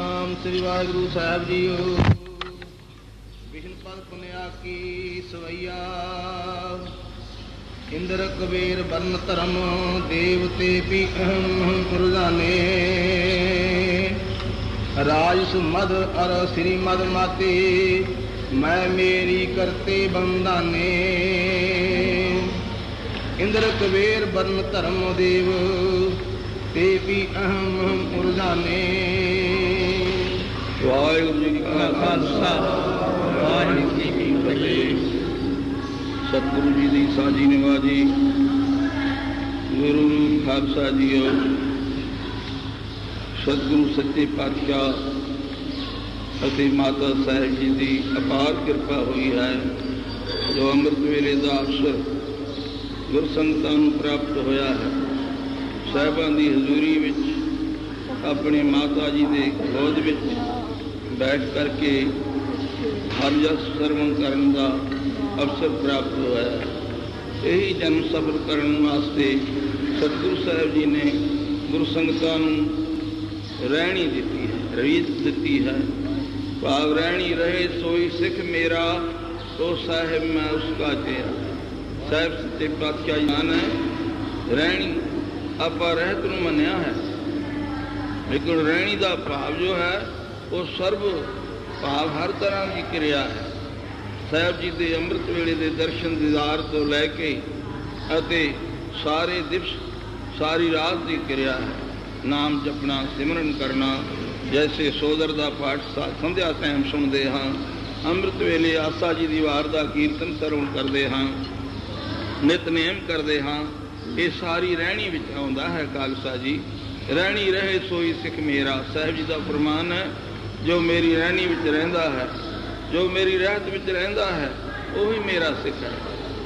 ਸਤਨਾਮ ਸ੍ਰੀ ਵਾਹਿਗੁਰੂ ਸਾਹਿਬ ਜੀਓ। ਵਿਸ਼ਨ ਪਦ ਪੁਨਿਆ ਕੀ ਸਵਈਆ। ਇੰਦਰ ਕਬੀਰ ਬਰਨ ਧਰਮ, ਦੇਵਤੇ ਪੀ ਅਹੰ ਰੁਜ਼ਾਨੇ ਰਾਜ ਸੁਮਦ ਅਰ ਸ੍ਰੀ ਮਦ ਮਾਤੇ, ਮੈਂ ਮੇਰੀ ਕਰਤੇ ਬੰਦਾਨੇ ਇੰਦਰ ਕਬੀਰ ਬਰਨ ਧਰਮ, ਦੇਵ ਤੇ ਵੀ ਅਹਮ ਉਰਜਾਨੇ ਵਾਹਿਗੁਰੂ ਜੀ ਕਾ ਖਾਲਸਾ, ਵਾਹਿਗੁਰੂ ਜੀ ਕੀ ਫਤਿਹ। ਸਤਿਗੁਰੂ ਜੀ ਦੀ ਸਾਜੀ ਨਿਵਾਜੀ, ਗੁਰੂ ਖਾਲਸਾ ਜੀਓ, ਸਤਿਗੁਰੂ ਸੱਚੇ ਪਾਤਸ਼ਾਹ ਅਤੇ ਮਾਤਾ ਸਾਹਿਬ ਜੀ ਦੀ ਅਪਾਰ ਕਿਰਪਾ ਹੋਈ ਹੈ, ਜੋ ਅੰਮ੍ਰਿਤ ਵੇਲੇ ਦਾ ਅਵਸਰ ਗੁਰ ਸੰਗਤਾਂ ਨੂੰ ਪ੍ਰਾਪਤ ਹੋਇਆ ਹੈ। ਸਾਹਿਬਾਂ ਦੀ ਹਜ਼ੂਰੀ ਵਿੱਚ ਆਪਣੇ ਮਾਤਾ ਜੀ ਦੇ ਗੋਦ ਵਿੱਚ ਬੈਠ ਕਰਕੇ ਹਰ ਜਸ ਸਰਵਣ ਕਰਨ ਦਾ ਅਵਸਰ ਪ੍ਰਾਪਤ ਹੋਇਆ ਇਹੀ ਜਨਮ ਸਫਰ ਕਰਨ ਵਾਸਤੇ ਸਤਿਗੁਰੂ ਸਾਹਿਬ ਜੀ ਨੇ ਗੁਰੂ ਸੰਗਤਾਂ ਨੂੰ ਰਹਿਣੀ ਦਿੱਤੀ ਹੈ, ਰੀਤ ਦਿੱਤੀ ਹੈ। ਭਾਵ ਰਹਿਣੀ ਰਹੇ, ਸੋਈ ਸਿੱਖ ਮੇਰਾ ਤੋ ਸਾਹਿਬ ਮੈਂ ਉਸਕਾ ਤੇਰਾ ਸਾਹਿਬ ਸੱਚੇ ਪਾਤਸ਼ਾਹ ਜਾਨ ਹੈ, ਰਹਿਣੀ ਆਪਾਂ ਰਹਿਤ ਨੂੰ ਮੰਨਿਆ ਹੈ। ਲੇਕਿਨ ਰਹਿਣੀ ਦਾ ਭਾਵ ਜੋ ਹੈ ਉਹ ਸਰਬ ਭਾਵ ਹਰ ਤਰ੍ਹਾਂ ਦੀ ਕਿਰਿਆ ਹੈ। ਸਾਹਿਬ ਜੀ ਦੇ ਅੰਮ੍ਰਿਤ ਵੇਲੇ ਦੇ ਦਰਸ਼ਨ ਦੀਦਾਰ ਤੋਂ ਲੈ ਕੇ ਅਤੇ ਸਾਰੇ ਦਿਵਸ, ਸਾਰੀ ਰਾਤ ਦੀ ਕਿਰਿਆ ਹੈ। ਨਾਮ ਜਪਣਾ, ਸਿਮਰਨ ਕਰਨਾ, ਜੈਸੇ ਸੋਦਰ ਦਾ ਪਾਠ ਸੰਧਿਆ ਟਾਈਮ ਸੁਣਦੇ ਹਾਂ। ਅੰਮ੍ਰਿਤ ਵੇਲੇ ਆਸਾ ਜੀ ਦੀ ਵਾਰ ਦਾ ਕੀਰਤਨ ਸਰਵਣ ਕਰਦੇ ਹਾਂ। ਨਿਤਨੇਮ ਕਰਦੇ ਹਾਂ। ਇਹ ਸਾਰੀ ਰਹਿਣੀ ਵਿੱਚ ਆਉਂਦਾ ਹੈ ਕਾਲਸਾ ਜੀ। ਰਹਿਣੀ ਰਹੇ ਸੋਈ ਸਿੱਖ ਮੇਰਾ। ਸਾਹਿਬ ਜੀ ਦਾ ਫਰਮਾਨ ਹੈ ਜੋ ਮੇਰੀ ਰਹਿਣੀ ਵਿੱਚ ਰਹਿੰਦਾ ਹੈ, ਜੋ ਮੇਰੀ ਰਹਿਤ ਵਿੱਚ ਰਹਿੰਦਾ ਹੈ, ਉਹ ਹੀ ਮੇਰਾ ਸਿੱਖ ਹੈ।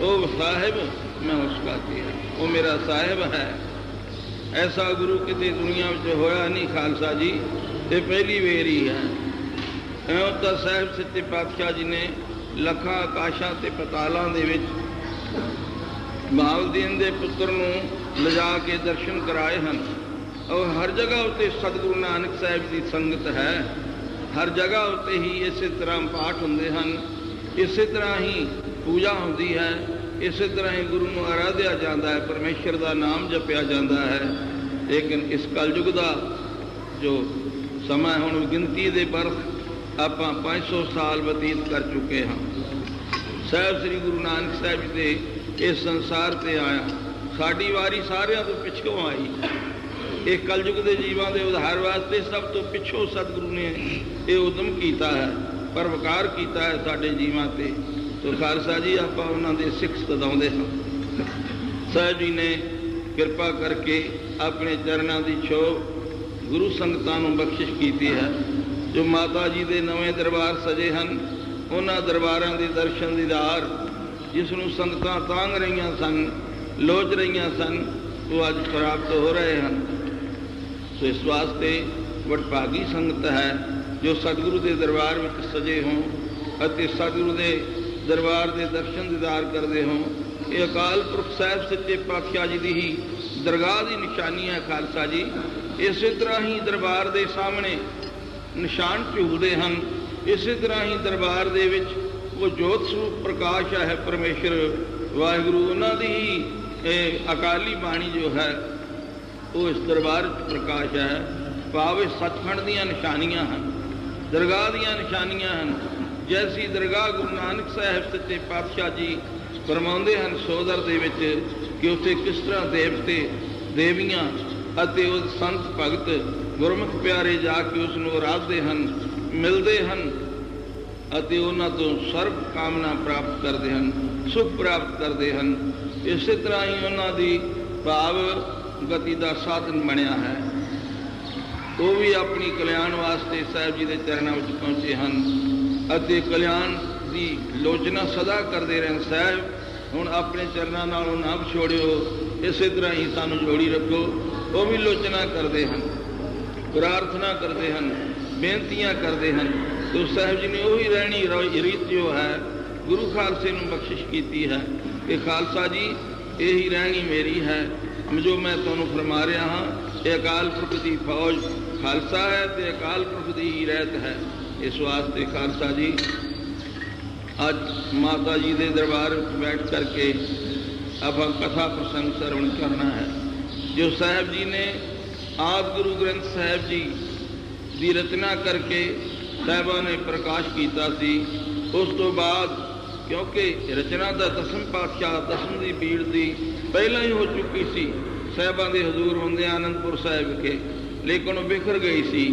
ਉਹ ਸਾਹਿਬ, ਮੈਂ ਉਸ ਦਾ ਹੈ। ਉਹ ਮੇਰਾ ਸਾਹਿਬ ਹੈ। ਐਸਾ ਗੁਰੂ ਕਿਤੇ ਦੁਨੀਆ ਵਿੱਚ ਹੋਇਆ ਨਹੀਂ, ਖਾਲਸਾ ਜੀ, ਇਹ ਪਹਿਲੀ ਵੇਰ ਹੀ ਹੈ। ਐਉਂ ਤਾਂ ਸਾਹਿਬ ਸੱਚੇ ਪਾਤਸ਼ਾਹ ਜੀ ਨੇ ਲੱਖਾਂ ਆਕਾਸ਼ਾਂ ਤੇ ਪਤਾਲਾਂ ਦੇ ਵਿੱਚ ਮਾਲਦੀਨ ਦੇ ਪੁੱਤਰ ਨੂੰ ਲਿਜਾ ਕੇ ਦਰਸ਼ਨ ਕਰਾਏ ਹਨ। ਔਰ ਹਰ ਜਗ੍ਹਾ ਉੱਤੇ ਸਤਿਗੁਰੂ ਨਾਨਕ ਸਾਹਿਬ ਦੀ ਸੰਗਤ ਹੈ। ਹਰ ਜਗ੍ਹਾ ਉੱਤੇ ਹੀ ਇਸੇ ਤਰ੍ਹਾਂ ਪਾਠ ਹੁੰਦੇ ਹਨ। ਇਸੇ ਤਰ੍ਹਾਂ ਹੀ ਪੂਜਾ ਹੁੰਦੀ ਹੈ। ਇਸੇ ਤਰ੍ਹਾਂ ਹੀ ਗੁਰੂ ਨੂੰ ਆਰਾਧਿਆ ਜਾਂਦਾ ਹੈ। ਪਰਮੇਸ਼ਰ ਦਾ ਨਾਮ ਜਪਿਆ ਜਾਂਦਾ ਹੈ। ਲੇਕਿਨ ਇਸ ਕਲਯੁਗ ਦਾ ਜੋ ਸਮਾਂ ਹੁਣ ਗਿਣਤੀ ਦੇ ਬਰਖ ਆਪਾਂ 500 ਸਾਲ ਬਤੀਤ ਕਰ ਚੁੱਕੇ ਹਾਂ। ਸਾਹਿਬ ਸ੍ਰੀ ਗੁਰੂ ਨਾਨਕ ਸਾਹਿਬ ਜੀ ਦੇ ਇਸ ਸੰਸਾਰ ਤੇ ਆਇਆ। ਸਾਡੀ ਵਾਰੀ ਸਾਰਿਆਂ ਤੋਂ ਪਿੱਛੋਂ ਆਈ। ਇਹ ਕਲਯੁਗ ਦੇ ਜੀਵਾਂ ਦੇ ਉਧਾਰ ਵਾਸਤੇ ਸਭ ਤੋਂ ਪਿੱਛੋਂ ਸਤਿਗੁਰੂ ਨੇ ਇਹ ਉਦਮ ਕੀਤਾ ਹੈ, ਪਰਵਕਾਰ ਕੀਤਾ ਹੈ ਸਾਡੇ ਜੀਵਾਂ ਤੇ। ਸੋ ਖਾਲਸਾ ਜੀ, ਆਪਾਂ ਉਹਨਾਂ ਦੇ ਸਿੱਖ ਸਦਾਉਂਦੇ ਹਾਂ। ਸਾਹਿਬ ਜੀ ਨੇ ਕਿਰਪਾ ਕਰਕੇ ਆਪਣੇ ਚਰਨਾਂ ਦੀ ਛੋ ਗੁਰੂ ਸੰਗਤਾਂ ਨੂੰ ਬਖਸ਼ਿਸ਼ ਕੀਤੀ ਹੈ। ਜੋ ਮਾਤਾ ਜੀ ਦੇ ਨਵੇਂ ਦਰਬਾਰ ਸਜੇ ਹਨ, ਉਹਨਾਂ ਦਰਬਾਰਾਂ ਦੇ ਦਰਸ਼ਨ ਦੀਦਾਰ ਜਿਸ ਨੂੰ ਸੰਗਤਾਂ ਤਾਂਗ ਰਹੀਆਂ ਸਨ, ਲੋਚ ਰਹੀਆਂ ਸਨ, ਉਹ ਅੱਜ ਪ੍ਰਾਪਤ ਹੋ ਰਹੇ ਹਨ। ਸੋ ਇਸ ਵਾਸਤੇ ਵਡਭਾਗੀ ਸੰਗਤ ਹੈ, ਜੋ ਸਤਿਗੁਰੂ ਦੇ ਦਰਬਾਰ ਵਿੱਚ ਸਜੇ ਹੋਣ ਅਤੇ ਸਤਿਗੁਰੂ ਦੇ ਦਰਬਾਰ ਦੇ ਦਰਸ਼ਨ ਦੀਦਾਰ ਕਰਦੇ ਹੋ ਇਹ ਅਕਾਲ ਪੁਰਖ ਸਾਹਿਬ ਸੱਚੇ ਪਾਤਸ਼ਾਹ ਜੀ ਦੀ ਹੀ ਦਰਗਾਹ ਦੀ ਨਿਸ਼ਾਨੀ ਹੈ ਖਾਲਸਾ ਜੀ। ਇਸੇ ਤਰ੍ਹਾਂ ਹੀ ਦਰਬਾਰ ਦੇ ਸਾਹਮਣੇ ਨਿਸ਼ਾਨ ਝੂਲਦੇ ਹਨ। ਇਸੇ ਤਰ੍ਹਾਂ ਹੀ ਦਰਬਾਰ ਦੇ ਵਿੱਚ ਉਹ ਜੋਤ ਸਰੂਪ ਪ੍ਰਕਾਸ਼ ਹੈ ਪਰਮੇਸ਼ਰ। ਵਾਹਿਗੁਰੂ, ਉਹਨਾਂ ਦੀ ਹੀ ਅਕਾਲੀ ਬਾਣੀ ਜੋ ਹੈ ਉਹ ਇਸ ਦਰਬਾਰ ਵਿੱਚ ਪ੍ਰਕਾਸ਼ ਹੈ। ਭਾਵੇਂ ਸੱਚਖੰਡ ਦੀਆਂ ਨਿਸ਼ਾਨੀਆਂ ਹਨ, ਦਰਗਾਹ ਦੀਆਂ ਨਿਸ਼ਾਨੀਆਂ ਹਨ, ਜੈਸੀ ਦਰਗਾਹ ਗੁਰੂ ਨਾਨਕ ਸਾਹਿਬ ਸੱਚੇ ਪਾਤਸ਼ਾਹ ਜੀ ਫਰਮਾਉਂਦੇ ਹਨ ਸੋਦਰ ਦੇ ਵਿੱਚ ਕਿ ਉੱਥੇ ਕਿਸ ਤਰ੍ਹਾਂ ਦੇਵਤੇ, ਦੇਵੀਆਂ ਅਤੇ ਉਹ ਸੰਤ ਭਗਤ ਗੁਰਮੁਖ ਪਿਆਰੇ ਜਾ ਕੇ ਉਸ ਨੂੰ ਆਰਾਧਦੇ ਹਨ, ਮਿਲਦੇ ਹਨ ਅਤੇ ਉਹਨਾਂ ਤੋਂ ਸਰਬ ਕਾਮਨਾ ਪ੍ਰਾਪਤ ਕਰਦੇ ਹਨ, ਸੁਖ ਪ੍ਰਾਪਤ ਕਰਦੇ ਹਨ। ਇਸੇ ਤਰ੍ਹਾਂ ਹੀ ਉਹਨਾਂ ਦੀ ਭਾਵ ਗਤੀ ਦਾ ਸਾਧਨ ਬਣਿਆ ਹੈ। ਉਹ ਵੀ ਆਪਣੀ ਕਲਿਆਣ ਵਾਸਤੇ ਸਾਹਿਬ ਜੀ ਦੇ ਚਰਨਾਂ ਵਿੱਚ ਪਹੁੰਚੇ ਹਨ। ਅਤੇ ਕਲਿਆਣ ਦੀ ਲੋਚਨਾ ਸਦਾ ਕਰਦੇ ਰਹਿਣ। ਸਾਹਿਬ, ਹੁਣ ਆਪਣੇ ਚਰਨਾਂ ਨਾਲੋਂ ਨਾ ਵਿਛੋੜਿਓ। ਇਸੇ ਤਰ੍ਹਾਂ ਹੀ ਸਾਨੂੰ ਜੋੜੀ ਰੱਖੋ। ਉਹ ਵੀ ਲੋਚਨਾ ਕਰਦੇ ਹਨ। ਪ੍ਰਾਰਥਨਾ ਕਰਦੇ ਹਨ। ਬੇਨਤੀਆਂ ਕਰਦੇ ਹਨ। ਤੇ ਸਾਹਿਬ ਜੀ ਨੇ ਉਹੀ ਰਹਿਣੀ ਰੀਤ ਜੋ ਹੈ, ਗੁਰੂ ਖਾਲਸੇ ਨੂੰ ਬਖਸ਼ਿਸ਼ ਕੀਤੀ ਹੈ ਕਿ ਖਾਲਸਾ ਜੀ, ਇਹੀ ਰਹਿਣੀ ਮੇਰੀ ਹੈ। ਜੋ ਮੈਂ ਤੁਹਾਨੂੰ ਫਰਮਾ ਰਿਹਾ ਹਾਂ, ਇਹ ਅਕਾਲ ਪੁਰਖ ਦੀ ਫੌਜ ਖਾਲਸਾ ਹੈ ਤੇ ਅਕਾਲ ਪੁਰਖ ਦੀ ਹੀ ਰਹਿਤ ਹੈ। ਇਸ ਵਾਸਤੇ ਖਾਲਸਾ ਜੀ, ਅੱਜ ਮਾਤਾ ਜੀ ਦੇ ਦਰਬਾਰ ਵਿੱਚ ਬੈਠ ਕਰਕੇ ਆਪਾਂ ਕਥਾ ਪ੍ਰਸੰਗ ਸਰਵਣ ਕਰਨਾ ਹੈ। ਜੋ ਸਾਹਿਬ ਜੀ ਨੇ ਆਪ ਗੁਰੂ ਗ੍ਰੰਥ ਸਾਹਿਬ ਜੀ ਦੀ ਰਚਨਾ ਕਰਕੇ ਸਾਹਿਬਾਂ ਨੇ ਪ੍ਰਕਾਸ਼ ਕੀਤਾ ਸੀ, ਉਸ ਤੋਂ ਬਾਅਦ ਕਿਉਂਕਿ ਰਚਨਾ ਦਾ ਦਸਮ ਪਾਤਸ਼ਾਹ, ਦਸਮ ਦੀ ਬੀੜ ਦੀ ਪਹਿਲਾਂ ਹੀ ਹੋ ਚੁੱਕੀ ਸੀ। ਸਾਹਿਬਾਂ ਦੇ ਹਜ਼ੂਰ ਹੁੰਦੇ ਆਨੰਦਪੁਰ ਸਾਹਿਬ ਵਿਖੇ। ਲੇਕਿਨ ਉਹ ਬਿਖਰ ਗਈ ਸੀ।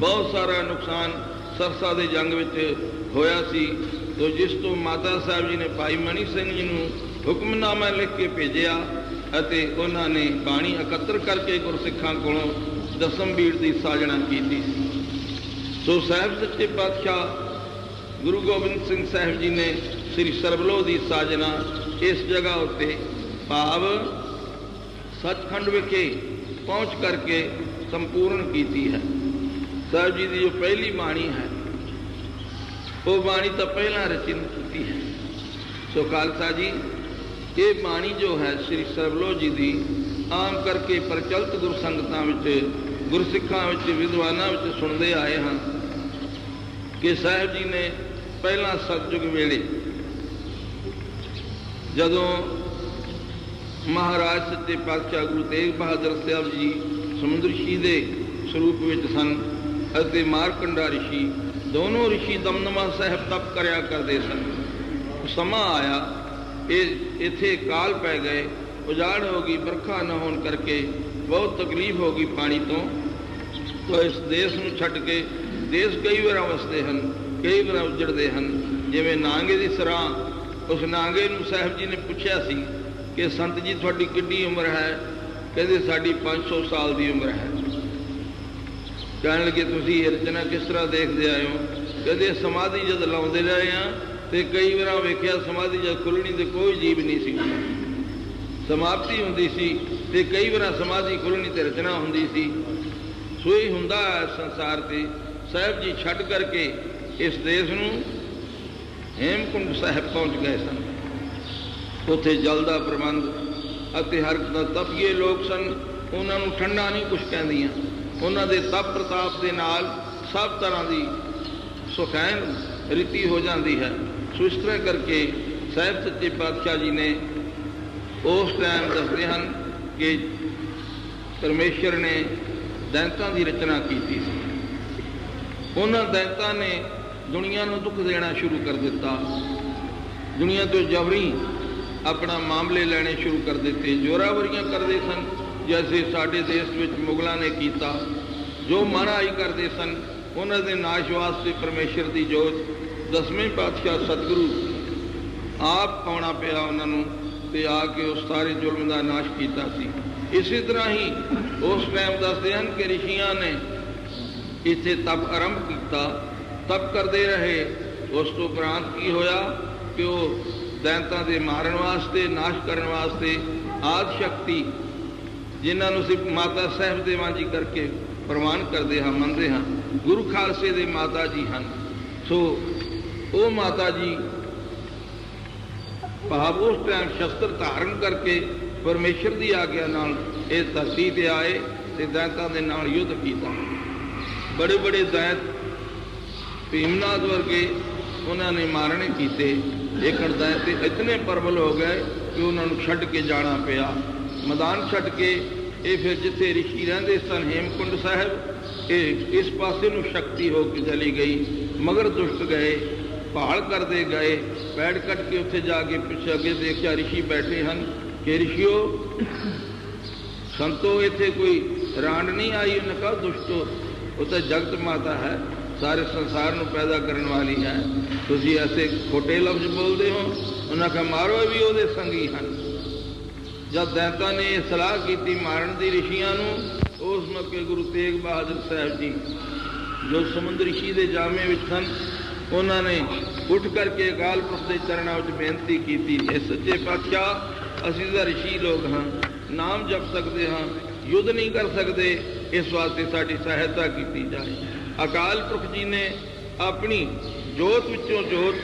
ਬਹੁਤ ਸਾਰਾ ਨੁਕਸਾਨ ਸਰਸਾ ਦੇ ਜੰਗ ਵਿੱਚ ਹੋਇਆ ਸੀ। ਤੋ ਜਿਸ ਤੋਂ ਮਾਤਾ ਸਾਹਿਬ ਜੀ ਨੇ ਭਾਈ ਮਣੀ ਸਿੰਘ ਜੀ ਨੂੰ ਹੁਕਮਨਾਮਾ ਲਿਖ ਕੇ ਭੇਜਿਆ ਅਤੇ ਉਹਨਾਂ ਨੇ ਬਾਣੀ ਇਕੱਤਰ ਕਰਕੇ ਗੁਰਸਿੱਖਾਂ ਕੋਲੋਂ ਦਸਮ ਬੀੜ ਦੀ ਸਾਜਣਾ ਕੀਤੀ। ਸੀ ਸੋ ਸਾਹਿਬ ਸੱਚੇ ਪਾਤਸ਼ਾਹ ਗੁਰੂ ਗੋਬਿੰਦ ਸਿੰਘ ਸਾਹਿਬ ਜੀ ਨੇ ਸ੍ਰੀ ਸਰਬਲੋ ਦੀ ਸਾਜਣਾ ਇਸ ਜਗ੍ਹਾ ਉੱਤੇ ਭਾਵ ਸੱਚਖੰਡ ਵਿਖੇ ਪਹੁੰਚ ਕਰਕੇ ਸੰਪੂਰਨ ਕੀਤੀ ਹੈ। ਸਾਹਿਬ ਜੀ ਦੀ ਜੋ ਪਹਿਲੀ ਬਾਣੀ ਹੈ, ਉਹ ਬਾਣੀ ਤਾਂ ਪਹਿਲਾਂ ਰਚਿਤ ਕੀਤੀ ਹੈ। ਸੋ ਖਾਲਸਾ ਜੀ, ਇਹ ਬਾਣੀ ਜੋ ਹੈ ਸ੍ਰੀ ਸਰਬਲੋ ਜੀ ਦੀ, ਆਮ ਕਰਕੇ ਪ੍ਰਚਲਿਤ ਗੁਰ ਸੰਗਤਾਂ ਵਿੱਚ, ਗੁਰਸਿੱਖਾਂ ਵਿੱਚ, ਵਿਦਵਾਨਾਂ ਵਿੱਚ ਸੁਣਦੇ ਆਏ ਹਾਂ ਕਿ ਸਾਹਿਬ ਜੀ ਨੇ ਪਹਿਲਾਂ ਸਤਜੁਗ ਵੇਲੇ ਜਦੋਂ ਮਹਾਰਾਜ ਸੱਚੇ ਪਾਤਸ਼ਾਹ ਗੁਰੂ ਤੇਗ ਬਹਾਦਰ ਸਾਹਿਬ ਜੀ ਸਮੁੰਦਰ ਸਮੁੰਦਰਸ਼ੀ ਦੇ ਸਰੂਪ ਵਿੱਚ ਸਨ ਅਤੇ ਮਾਰਕੰਡਾ ਰਿਸ਼ੀ ਦੋਨੋਂ ਰਿਸ਼ੀ ਦਮਦਮਾ ਸਾਹਿਬ ਤਪ ਕਰਿਆ ਕਰਦੇ ਸਨ। ਸਮਾਂ ਆਇਆ, ਇਹ ਇੱਥੇ ਕਾਲ ਪੈ ਗਏ, ਉਜਾੜ ਹੋ ਗਈ, ਵਰਖਾ ਨਾ ਹੋਣ ਕਰਕੇ ਬਹੁਤ ਤਕਲੀਫ ਹੋ ਗਈ ਪਾਣੀ ਤੋਂ। ਤੋ ਇਸ ਦੇਸ਼ ਨੂੰ ਛੱਡ ਕੇ ਦੇਸ਼ ਕਈ ਵਾਰ ਵਸਦੇ ਹਨ, ਕਈ ਵਾਰ ਉਜੜਦੇ ਹਨ, ਜਿਵੇਂ ਨਾਂਗੇ ਦੀ ਸਰਾਂ। ਉਸ ਨਾਂਗੇ ਨੂੰ ਸਾਹਿਬ ਜੀ ਨੇ ਪੁੱਛਿਆ ਸੀ ਕਿ ਸੰਤ ਜੀ ਤੁਹਾਡੀ ਕਿੰਨੀ ਉਮਰ ਹੈ? ਕਹਿੰਦੇ ਸਾਡੀ 500 ਸਾਲ ਦੀ ਉਮਰ ਹੈ। ਕਹਿਣ ਲੱਗੇ, ਤੁਸੀਂ ਇਹ ਰਚਨਾ ਕਿਸ ਤਰ੍ਹਾਂ ਦੇਖਦੇ ਆਏ ਹੋ? ਕਹਿੰਦੇ, ਸਮਾਧੀ ਜਦ ਲਾਉਂਦੇ ਰਹੇ ਆ ਤੇ ਕਈ ਵਾਰ ਵੇਖਿਆ ਸਮਾਧੀ ਜਦ ਖੁੱਲਣੀ ਤੇ ਕੋਈ ਜੀਵ ਨਹੀਂ ਸੀ। ਸਮਾਪਤੀ ਹੁੰਦੀ ਸੀ ਤੇ ਕਈ ਵਾਰ ਸਮਾਧੀ ਖੁੱਲਣੀ ਤੇ ਰਚਨਾ ਹੁੰਦੀ ਸੀ। ਸੋ ਹੁੰਦਾ ਹੈ ਸੰਸਾਰ ਤੇ। ਸਾਹਿਬ ਜੀ ਛੱਡ ਕਰਕੇ ਇਸ ਦੇਸ਼ ਨੂੰ ਹੇਮਕੁੰਡ ਸਾਹਿਬ ਪਹੁੰਚ ਗਏ ਸਨ। ਉੱਥੇ ਜਲ ਦਾ ਪ੍ਰਬੰਧ ਅਤੇ ਹਰ ਦਾ ਤਪੀਏ ਲੋਕ ਸਨ। ਉਹਨਾਂ ਨੂੰ ਠੰਡਾ ਨਹੀਂ ਕੁਝ ਕਹਿੰਦੀਆਂ। ਉਹਨਾਂ ਦੇ ਤਪ ਪ੍ਰਤਾਪ ਦੇ ਨਾਲ ਸਭ ਤਰ੍ਹਾਂ ਦੀ ਸੁਖੈਨ ਰੀਤੀ ਹੋ ਜਾਂਦੀ ਹੈ। ਸੋ ਇਸ ਤਰ੍ਹਾਂ ਕਰਕੇ ਸਾਹਿਬ ਸੱਚੇ ਪਾਤਸ਼ਾਹ ਜੀ ਨੇ ਉਸ ਟਾਈਮ ਦੱਸਦੇ ਹਨ ਕਿ ਪਰਮੇਸ਼ਰ ਨੇ ਦੈਂਤਾਂ ਦੀ ਰਚਨਾ ਕੀਤੀ ਸੀ। ਉਹਨਾਂ ਦੈਂਤਾਂ ਨੇ ਦੁਨੀਆ ਨੂੰ ਦੁੱਖ ਦੇਣਾ ਸ਼ੁਰੂ ਕਰ ਦਿੱਤਾ। ਦੁਨੀਆ ਤੋਂ ਜਬਰੀ ਆਪਣਾ ਮਾਮਲੇ ਲੈਣੇ ਸ਼ੁਰੂ ਕਰ ਦਿੱਤੇ। ਜੋਰਾਵਰੀਆਂ ਕਰਦੇ ਸਨ, ਜੈਸੇ ਸਾਡੇ ਦੇਸ਼ ਵਿੱਚ ਮੁਗਲਾਂ ਨੇ ਕੀਤਾ। ਜੋ ਮਾਰਾਈ ਕਰਦੇ ਸਨ, ਉਹਨਾਂ ਦੇ ਨਾਸ਼ ਵਾਸਤੇ ਪਰਮੇਸ਼ਰ ਦੀ ਜੋਤ। ਦਸਵੇਂ ਪਾਤਸ਼ਾਹ ਸਤਿਗੁਰੂ ਆਪ ਆਉਣਾ ਪਿਆ ਉਹਨਾਂ ਨੂੰ ਤੇ ਆ ਕੇ ਉਸ ਸਾਰੇ ਜ਼ੁਲਮ ਦਾ ਨਾਸ਼ ਕੀਤਾ ਸੀ। ਇਸੇ ਤਰ੍ਹਾਂ ਹੀ ਉਸ ਟਾਈਮ ਦੱਸਦੇ ਹਨ ਕਿ ਰਿਸ਼ੀਆਂ ਨੇ ਇੱਥੇ ਤਪ ਆਰੰਭ ਕੀਤਾ। ਤਪ ਕਰਦੇ ਰਹੇ। ਉਸ ਤੋਂ ਉਪਰੰਤ ਕੀ ਹੋਇਆ ਕਿ ਉਹ ਦੈਂਤਾਂ ਦੇ ਮਾਰਨ ਵਾਸਤੇ, ਨਾਸ਼ ਕਰਨ ਵਾਸਤੇ ਆਦ ਸ਼ਕਤੀ ਜਿਨ੍ਹਾਂ ਨੂੰ ਅਸੀਂ ਮਾਤਾ ਸਾਹਿਬ ਦੇ ਵਾਂਝੀ ਕਰਕੇ ਪ੍ਰਮਾਣ ਕਰਦੇ ਹਾਂ, ਮੰਨਦੇ ਹਾਂ, ਗੁਰੂ ਖਾਲਸੇ ਦੇ ਮਾਤਾ ਜੀ ਹਨ। ਸੋ ਉਹ ਮਾਤਾ ਜੀ ਭਾਵ ਉਸ ਟਾਈਮ ਸ਼ਸਤਰ ਧਾਰਨ ਕਰਕੇ ਪਰਮੇਸ਼ਰ ਦੀ ਆਗਿਆ ਨਾਲ ਇਹ ਧਰਤੀ ਤੇ ਆਏ ਤੇ ਦੈਂਤਾਂ ਦੇ ਨਾਲ ਯੁੱਧ ਕੀਤਾ। ਬੜੇ ਬੜੇ ਦੈਂਤ ਭੀਮਨਾਥ ਵਰਗੇ ਉਹਨਾਂ ਨੇ ਮਾਰਨੇ ਕੀਤੇ। ਲੇਕਿਨ ਦੈਂਤ ਇਤਨੇ ਪਰਬਲ ਹੋ ਗਏ ਕਿ ਉਹਨਾਂ ਨੂੰ ਛੱਡ ਕੇ ਜਾਣਾ ਪਿਆ। ਮੈਦਾਨ ਛੱਡ ਕੇ ਇਹ ਫਿਰ ਜਿੱਥੇ ਰਿਸ਼ੀ ਰਹਿੰਦੇ ਸਨ, ਹੇਮਕੁੰਡ ਸਾਹਿਬ, ਇਹ ਇਸ ਪਾਸੇ ਨੂੰ ਸ਼ਕਤੀ ਹੋ ਕੇ ਚਲੀ ਗਈ। ਮਗਰ ਦੁਸ਼ਟ ਗਏ, ਭਾਲ ਕਰਦੇ ਗਏ, ਪੈੜ ਕੱਟ ਕੇ ਉੱਥੇ ਜਾ ਕੇ ਪਿੱਛੇ ਅੱਗੇ ਦੇਖਿਆ ਰਿਸ਼ੀ ਬੈਠੇ ਹਨ ਕਿ ਰਿਸ਼ੀਓ, ਸੰਤੋ, ਇੱਥੇ ਕੋਈ ਰਾਂਡ ਨਹੀਂ ਆਈ, ਉਹਨੇ ਕਹਾ, ਦੁਸ਼ਟੋ ਉਹ ਤਾਂ ਜਗਤ ਮਾਤਾ ਹੈ। ਸਾਰੇ ਸੰਸਾਰ ਨੂੰ ਪੈਦਾ ਕਰਨ ਵਾਲੀ ਹੈ। ਤੁਸੀਂ ਐਸੇ ਖੋਟੇ ਲਫ਼ਜ਼ ਬੋਲਦੇ ਹੋ, ਉਹਨਾਂ ਕਹਾ ਮਾਰੋ ਵੀ ਉਹਦੇ ਸੰਗੀ ਹਨ। ਜਦ ਦੈਂਤਾਂ ਨੇ ਇਹ ਸਲਾਹ ਕੀਤੀ ਮਾਰਨ ਦੀ ਰਿਸ਼ੀਆਂ ਨੂੰ, ਉਸ ਮੌਕੇ ਗੁਰੂ ਤੇਗ ਬਹਾਦਰ ਸਾਹਿਬ ਜੀ, ਜੋ ਸਮੁੰਦਰ ਰਿਸ਼ੀ ਦੇ ਜਾਮੇ ਵਿੱਚ ਸਨ, ਉਹਨਾਂ ਨੇ ਉੱਠ ਕਰਕੇ ਅਕਾਲ ਪੁਰਖ ਦੇ ਚਰਨਾਂ ਵਿੱਚ ਬੇਨਤੀ ਕੀਤੀ ਇਹ ਸੱਚੇ ਪਾਤਸ਼ਾਹ, ਅਸੀਂ ਤਾਂ ਰਿਸ਼ੀ ਲੋਕ ਹਾਂ, ਨਾਮ ਜਪ ਸਕਦੇ ਹਾਂ, ਯੁੱਧ ਨਹੀਂ ਕਰ ਸਕਦੇ, ਇਸ ਵਾਸਤੇ ਸਾਡੀ ਸਹਾਇਤਾ ਕੀਤੀ ਜਾਏ। ਅਕਾਲ ਪੁਰਖ ਜੀ ਨੇ ਆਪਣੀ ਜੋਤ ਵਿੱਚੋਂ ਜੋਤ,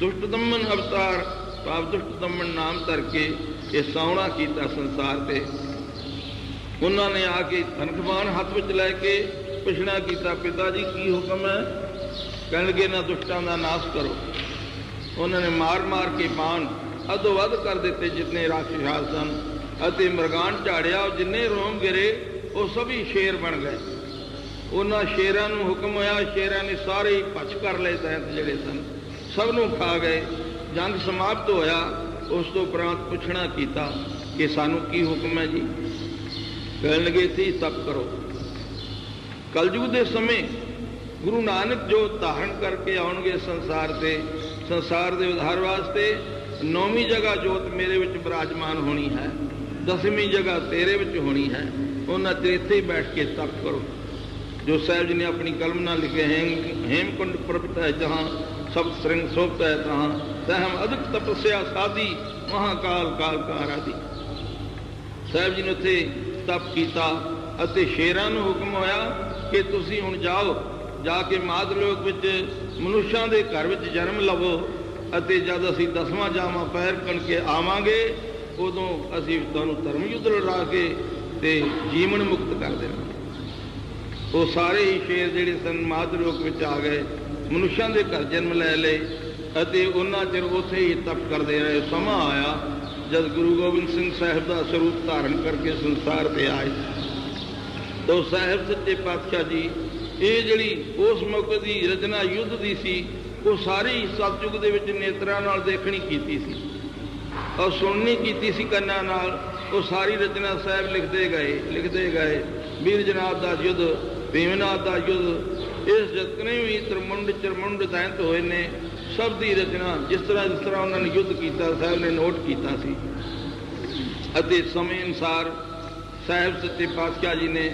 ਦੁਸ਼ਟ ਦਮਨ ਅਵਤਾਰ ਪਾਪ ਦੁਸ਼ਟ ਦਮਨ ਨਾਮ ਧਰ ਕੇ ਇਹ ਸਾਉਣਾ ਕੀਤਾ ਸੰਸਾਰ ਤੇ। ਉਹਨਾਂ ਨੇ ਆ ਕੇ ਧਨਖਵਾਨ ਹੱਥ ਵਿੱਚ ਲੈ ਕੇ ਪੁੱਛਣਾ ਕੀਤਾ, ਪਿਤਾ ਜੀ, ਕੀ ਹੁਕਮ ਹੈ? ਕਹਿਣਗੇ ਨਾ ਦੁਸ਼ਟਾਂ ਦਾ ਨਾਸ਼ ਕਰੋ। ਉਹਨਾਂ ਨੇ ਮਾਰ-ਮਾਰ ਕੇ ਬਾਣ ਅਧੋ ਵੱਧ ਕਰ ਦਿੱਤੇ, ਜਿੰਨੇ ਰਾਖਸ਼ਾਲ ਸਨ ਅਤੇ ਮਰਗਾਨ ਝਾੜਿਆ ਉਹ ਜਿੰਨੇ ਰੋਮ ਗਿਰੇ, ਉਹ ਸਭੀ ਸ਼ੇਰ ਬਣ ਗਏ। ਉਹਨਾਂ ਸ਼ੇਰਾਂ ਨੂੰ ਹੁਕਮ ਹੋਇਆ, ਸ਼ੇਰਾਂ ਨੇ ਸਾਰੇ ਹੀ ਭੱਜ ਕਰ ਲਏ ਦੈਂਤ ਜਿਹੜੇ ਸਨ। ਸਭ ਨੂੰ ਖਾ ਗਏ। ਜੰਗ ਸਮਾਪਤ ਹੋਇਆ। ਉਸ ਤੋਂ ਉਪਰੰਤ ਪੁੱਛਣਾ ਕੀਤਾ ਕਿ ਸਾਨੂੰ ਕੀ ਹੁਕਮ ਹੈ ਜੀ? ਕਹਿਣ ਲੱਗੇ ਸੀ ਤਪ ਕਰੋ। ਕਲਯੁਗ ਦੇ ਸਮੇਂ ਗੁਰੂ ਨਾਨਕ ਜੋ ਧਾਰਨ ਕਰਕੇ ਆਉਣਗੇ ਸੰਸਾਰ ਤੇ, ਸੰਸਾਰ ਦੇ ਉਧਾਰ ਵਾਸਤੇ, ਨੌਵੀਂ ਜਗ੍ਹਾ ਜੋਤ ਮੇਰੇ ਵਿੱਚ ਬਿਰਾਜਮਾਨ ਹੋਣੀ ਹੈ, ਦਸਵੀਂ ਜਗ੍ਹਾ ਤੇਰੇ ਵਿੱਚ ਹੋਣੀ ਹੈ। ਉਹਨਾਂ ਤੇ ਬੈਠ ਕੇ ਤਪ ਕਰੋ। ਜੋ ਸਾਹਿਬ ਜੀ ਨੇ ਆਪਣੀ ਕਲਮ ਨਾਲ ਲਿਖੇ ਹੇਮ ਹੇਮਕੁੰਡ ਪ੍ਰਭਤ ਹੈ ਜਹਾਂ ਸਭ ਸ੍ਰਿੰਗ ਸੋਭਤ ਹੈ ਤਹਾਂ ਤਹਮ ਅਦਿਕ ਤਪਸਿਆ ਸਾਦੀ ਮਹਾਕਾਲ ਕਾਲ ਕਾਰਾਦੀ ਸਾਹਿਬ ਜੀ ਨੇ ਉੱਥੇ ਤਪ ਕੀਤਾ ਅਤੇ ਸ਼ੇਰਾਂ ਨੂੰ ਹੁਕਮ ਹੋਇਆ ਕਿ ਤੁਸੀਂ ਹੁਣ ਜਾਓ, ਜਾ ਕੇ ਮਾਦ ਲੋਕ ਵਿੱਚ ਮਨੁੱਖਾਂ ਦੇ ਘਰ ਵਿੱਚ ਜਨਮ ਲਵੋ ਅਤੇ ਜਦ ਅਸੀਂ ਦਸਵਾਂ ਜਾਵਾਂ ਪੈਰ ਕਣ ਕੇ ਆਵਾਂਗੇ, ਉਦੋਂ ਅਸੀਂ ਤੁਹਾਨੂੰ ਧਰਮ ਯੁੱਧ ਲੜਾ ਕੇ ਤੇ ਜੀਵਨ ਮੁਕਤ ਕਰ ਦੇਵਾਂਗੇ। ਉਹ ਸਾਰੇ ਹੀ ਸ਼ੇਰ ਜਿਹੜੇ ਸਨ ਮਾਦ ਲੋਕ ਵਿੱਚ ਆ ਗਏ, ਮਨੁੱਖਾਂ ਦੇ ਘਰ ਜਨਮ ਲੈ ਲਏ ਅਤੇ ਉਹਨਾਂ ਚਿਰ ਉੱਥੇ ਹੀ ਤਪ ਕਰਦੇ ਰਹੇ। ਸਮਾਂ ਆਇਆ ਜਦ ਗੁਰੂ ਗੋਬਿੰਦ ਸਿੰਘ ਸਾਹਿਬ ਦਾ ਸਰੂਪ ਧਾਰਨ ਕਰਕੇ ਸੰਸਾਰ ਤੇ ਆਏ। ਤੋ ਸਾਹਿਬ ਸੱਚੇ ਪਾਤਸ਼ਾਹ ਜੀ, ਇਹ ਜਿਹੜੀ ਉਸ ਮੌਕੇ ਦੀ ਰਚਨਾ ਯੁੱਧ ਦੀ ਸੀ, ਉਹ ਸਾਰੀ ਸਤਜੁਗ ਦੇ ਵਿੱਚ ਨੇਤਰਾਂ ਨਾਲ ਦੇਖਣੀ ਕੀਤੀ ਸੀ। ਔਰ ਸੁਣਨੀ ਕੀਤੀ ਸੀ ਕੰਨਾਂ ਨਾਲ, ਉਹ ਸਾਰੀ ਰਚਨਾ ਸਾਹਿਬ ਲਿਖਦੇ ਗਏ ਲਿਖਦੇ ਗਏ। ਵੀਰ ਜਨਾਬ ਦਾ ਯੁੱਧ ਭੀਮਨਾਥ ਦਾ ਯੁੱਧ, ਇਸ ਜਤਨੇ ਵੀ ਤਰਮੁੰਡ ਚਰਮੁੰਡ ਦੈਂਤ ਹੋਏ ਨੇ। ਸਭ ਦੀ ਰਚਨਾ ਜਿਸ ਤਰ੍ਹਾਂ ਜਿਸ ਤਰ੍ਹਾਂ ਉਹਨਾਂ ਨੇ ਯੁੱਧ ਕੀਤਾ ਸਾਹਿਬ ਨੇ ਨੋਟ ਕੀਤਾ ਸੀ। ਅਤੇ ਸਮੇਂ ਅਨਸਾਰ ਸਾਹਿਬ ਸੱਚੇ ਪਾਤਸ਼ਾਹ ਜੀ ਨੇ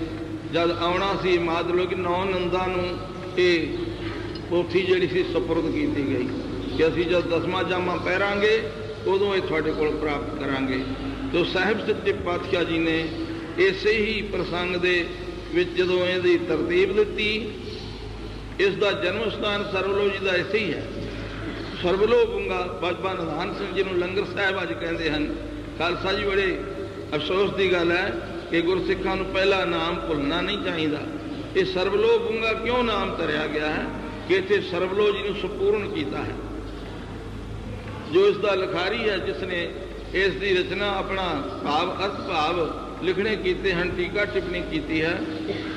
ਜਦ ਆਉਣਾ ਸੀ ਮਾਦਲੋ ਕਿ ਨੌ ਨੰਦਾਂ ਨੂੰ ਇਹ ਪੋਥੀ ਜਿਹੜੀ ਸੀ ਸਪੁਰਦ ਕੀਤੀ ਗਈ ਕਿ ਅਸੀਂ ਜਦ ਦਸਵਾਂ ਜਾਮਾ ਪਹਿਰਾਂਗੇ, ਉਦੋਂ ਇਹ ਤੁਹਾਡੇ ਕੋਲ ਪ੍ਰਾਪਤ ਕਰਾਂਗੇ। ਤੋ ਸਾਹਿਬ ਸੱਚੇ ਪਾਤਸ਼ਾਹ ਜੀ ਨੇ ਇਸੇ ਹੀ ਪ੍ਰਸੰਗ ਦੇ ਵਿੱਚ ਜਦੋਂ ਇਹਦੀ ਤਰਤੀਬ ਦਿੱਤੀ ਇਸ ਦਾ ਜਨਮ ਸਥਾਨ ਸਰਵਲੋ ਜੀ ਦਾ ਇੱਥੇ ਹੀ ਹੈ। ਸਰਵਲੋ ਗੁੰਗਾ ਬਾਬਾ ਨਿਧਾਨ ਸਿੰਘ ਜੀ ਨੂੰ ਲੰਗਰ ਸਾਹਿਬ ਅੱਜ ਕਹਿੰਦੇ ਹਨ। ਖਾਲਸਾ ਜੀ ਬੜੇ ਅਫਸੋਸ ਦੀ ਗੱਲ ਹੈ ਕਿ ਗੁਰਸਿੱਖਾਂ ਨੂੰ ਪਹਿਲਾ ਨਾਮ ਭੁੱਲਣਾ ਨਹੀਂ ਚਾਹੀਦਾ। ਇਹ ਸਰਵਲੋ ਗੁੰਗਾ ਕਿਉਂ ਨਾਮ ਧਰਿਆ ਗਿਆ ਹੈ ਕਿ ਇੱਥੇ ਸਰਵਲੋ ਜੀ ਨੂੰ ਸੰਪੂਰਨ ਕੀਤਾ ਹੈ? ਜੋ ਇਸ ਦਾ ਲਖਾਰੀ ਹੈ ਜਿਸ ਨੇ ਇਸ ਦੀ ਰਚਨਾ ਆਪਣਾ ਭਾਵ ਅਰਥ ਭਾਵ ਲਿਖਣੇ ਕੀਤੇ ਹਨ, ਟੀਕਾ ਟਿੱਪਣੀ ਕੀਤੀ ਹੈ।